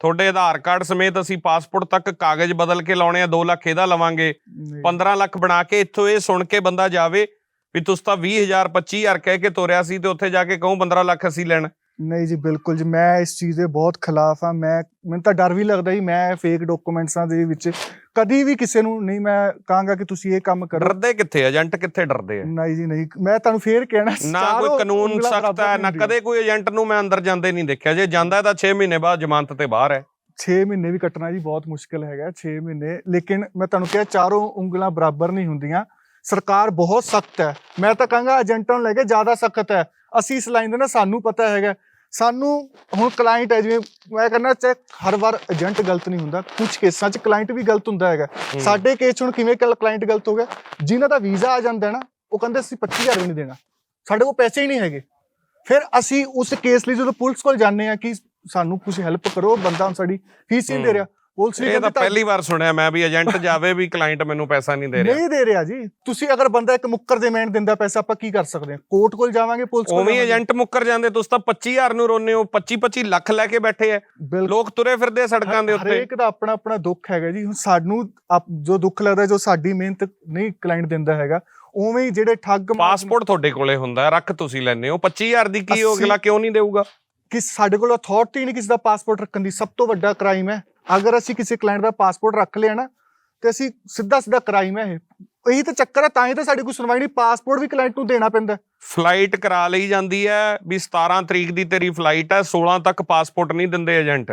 ਤੁਹਾਡੇ ਆਧਾਰ ਕਾਰਡ ਸਮੇਤ ਅਸੀਂ ਪਾਸਪੋਰਟ ਤੱਕ ਕਾਗਜ਼ ਬਦਲ ਕੇ ਲਾਉਣੇ ਆ 2 ਲੱਖ ਇਹਦਾ ਲਵਾਂਗੇ ਨਹੀਂ। 15 ਲੱਖ ਬਣਾ ਕੇ ਇੱਥੋਂ ਇਹ ਸੁਣ ਕੇ ਬੰਦਾ ਜਾਵੇ ਵੀ ਤੁਸੀਂ ਤਾਂ 20000 25000 ਕਹਿ ਕੇ ਤੋਰਿਆ ਸੀ ਤੇ ਉੱਥੇ ਜਾ ਕੇ ਕਹੋ 15 ਲੱਖ ਅਸੀਂ ਲੈਣਾ ਨਹੀਂ ਜੀ ਬਿਲਕੁਲ ਜੀ ਮੈਂ ਇਸ ਚੀਜ਼ ਦੇ ਬਹੁਤ ਖਿਲਾਫ ਆ ਮੈਂ ਮੈਨੂੰ ਤਾਂ ਡਰ ਵੀ ਲੱਗਦਾ ਜੀ ਮੈਂ ਫੇਕ ਡਾਕੂਮੈਂਟਸਾਂ ਦੇ ਵਿੱਚ ਕਦੀ ਵੀ ਕਿਸੇ ਨੂੰ ਨਹੀਂ ਮੈਂ ਕਹਾਂਗਾ ਕਿ ਤੁਸੀਂ ਇਹ ਕੰਮ ਕਰੋ। ਡਰਦੇ ਕਿੱਥੇ? ਏਜੰਟ ਕਿੱਥੇ ਡਰਦੇ ਆ? ਨਹੀਂ ਜੀ ਨਹੀਂ ਮੈਂ ਤੁਹਾਨੂੰ ਫੇਰ ਕਹਿਣਾ ਨਾ ਕੋਈ ਕਾਨੂੰਨ ਸਖਤ ਹੈ ਨਾ। ਕਦੇ ਕੋਈ ਏਜੰਟ ਨੂੰ ਮੈਂ ਅੰਦਰ ਜਾਂਦੇ ਨਹੀਂ ਦੇਖਿਆ। ਜੇ ਜਾਂਦਾ ਤਾਂ 6 ਮਹੀਨੇ ਬਾਅਦ ਜ਼ਮਾਨਤ ਤੇ ਬਾਹਰ ਹੈ। 6 ਮਹੀਨੇ ਵੀ ਕੱਟਣਾ ਜੀ ਬਹੁਤ ਮੁਸ਼ਕਲ ਹੈਗਾ 6 ਮਹੀਨੇ। ਲੇਕਿਨ ਮੈਂ ਤੁਹਾਨੂੰ ਕਿਹਾ ਚਾਰੋਂ ਉਂਗਲਾਂ ਬਰਾਬਰ ਨਹੀਂ ਹੁੰਦੀਆਂ। ਸਰਕਾਰ ਬਹੁਤ ਸਖਤ ਹੈ। ਮੈਂ ਤਾਂ ਕਹਾਂਗਾ ਏਜੰਟਾਂ ਨੂੰ ਲੈ ਕੇ ਜ਼ਿਆਦਾ ਸਖਤ ਹੈ। ਅਸੀਂ ਇਸ ਲਾਈਨ ਦੇ ਨਾ ਸਾਨੂੰ ਪਤਾ ਹੈਗਾ। ਸਾਨੂੰ ਹੁਣ ਕਲਾਇੰਟ ਹੈ ਜਿਵੇਂ ਮੈਂ ਕਹਿੰਦਾ ਚਾਹੇ ਹਰ ਵਾਰ ਏਜੰਟ ਗਲਤ ਨਹੀਂ ਹੁੰਦਾ। ਕੁਝ ਕੇਸਾਂ 'ਚ ਕਲਾਇੰਟ ਵੀ ਗਲਤ ਹੁੰਦਾ ਹੈਗਾ। ਸਾਡੇ ਕੇਸ 'ਚ ਹੁਣ ਕਿਵੇਂ ਕਲਾਇੰਟ ਗਲਤ ਹੋ ਗਿਆ? ਜਿਨ੍ਹਾਂ ਦਾ ਵੀਜ਼ਾ ਆ ਜਾਂਦਾ ਨਾ ਉਹ ਕਹਿੰਦੇ ਅਸੀਂ 25000 ਵੀ ਨਹੀਂ ਦੇਣਾ। ਸਾਡੇ ਕੋਲ ਪੈਸੇ ਹੀ ਨਹੀਂ ਹੈਗੇ। ਫਿਰ ਅਸੀਂ ਉਸ ਕੇਸ ਲਈ ਜਦੋਂ ਪੁਲਿਸ ਕੋਲ ਜਾਂਦੇ ਆ ਕਿ ਸਾਨੂੰ ਕੁਝ ਹੈਲਪ ਕਰੋ ਬੰਦਾ ਹੁਣ ਸਾਡੀ ਫੀਸ ਹੀ ਨਹੀਂ ਦੇ ਰਿਹਾ। ਪੁਲਿਸ ਇਹ ਤਾਂ ਪਹਿਲੀ ਵਾਰ ਸੁਣਿਆ ਮੈਂ ਵੀ ਏਜੰਟ ਜਾਵੇ ਵੀ ਕਲਾਇੰਟ ਮੈਨੂੰ ਪੈਸਾ ਨਹੀਂ ਦੇ ਰਿਹਾ। ਨਹੀਂ ਦੇ ਰਿਹਾ ਜੀ। ਤੁਸੀਂ ਅਗਰ ਬੰਦਾ ਇੱਕ ਮੁੱਕਰ ਦੇ ਮੈਨ ਦਿੰਦਾ ਪੈਸਾ ਆਪਾਂ ਕੀ ਕਰ ਸਕਦੇ ਹਾਂ? ਕੋਰਟ ਕੋਲ ਜਾਵਾਂਗੇ ਪੁਲਿਸ ਕੋਲ ਉਵੇਂ। ਏਜੰਟ ਮੁੱਕਰ ਜਾਂਦੇ ਤੁਸੀਂ ਤਾਂ 25000 ਨੂੰ ਰੋਨੇ ਹੋ 25 25 ਲੱਖ ਲੈ ਕੇ ਬੈਠੇ ਐ। ਲੋਕ ਤੁਰੇ ਫਿਰਦੇ ਸੜਕਾਂ ਦੇ ਉੱਤੇ। ਹਰੇਕ ਦਾ ਆਪਣਾ ਆਪਣਾ ਦੁੱਖ ਹੈਗਾ ਜੀ। ਹੁਣ ਸਾਨੂੰ ਜੋ ਦੁੱਖ ਲੱਗਦਾ ਜੋ ਸਾਡੀ ਮਿਹਨਤ ਨਹੀਂ ਕਲਾਇੰਟ ਦਿੰਦਾ ਹੈਗਾ ਉਵੇਂ ਹੀ ਜਿਹੜੇ ਠੱਗ ਪਾਸਪੋਰਟ ਤੁਹਾਡੇ ਕੋਲੇ ਹੁੰਦਾ ਰੱਖ ਤੁਸੀਂ ਲੈਨੇ ਹੋ। 25000 ਦੀ ਕੀ ਉਹ ਅਗਲਾ ਕਿਉਂ ਨਹੀਂ ਦੇਊਗਾ? ਕਿ ਸਾਡੇ ਕੋਲ ਅਥਾਰਟੀ ਨਹੀਂ ਕਿਸੇ ਦਾ ਪਾਸਪੋਰਟ ਰੱਖਣ ਦੀ। ਸਭ ਤੋਂ ਵੱਡਾ ਕ੍ਰਾਈਮ ਹੈ ਅਗਰ ਅਸੀਂ ਕਿਸੇ ਕਲਾਇੰਟ ਦਾ ਪਾਸਪੋਰਟ ਰੱਖ ਲਿਆ ਨਾ ਤੇ ਅਸੀਂ ਸਿੱਧਾ ਸਿੱਧਾ ਕ੍ਰਾਈਮ ਹੈ ਇਹ। ਇਹੀ ਤਾਂ ਚੱਕਰ ਹੈ ਤਾਂ ਹੀ ਤਾਂ ਸਾਡੀ ਕੋਈ ਸੁਣਵਾਈ ਨਹੀਂ ਪਾਸਪੋਰਟ ਵੀ ਕਲਾਇੰਟ ਨੂੰ ਦੇਣਾ ਪੈਂਦਾ। ਫਲਾਈਟ ਕਰਾ ਲਈ ਜਾਂਦੀ ਹੈ ਵੀ 17 ਤਰੀਕ ਦੀ ਤੇਰੀ ਫਲਾਈਟ ਹੈ 16 ਤੱਕ ਪਾਸਪੋਰਟ ਨਹੀਂ ਦਿੰਦੇ ਏਜੰਟ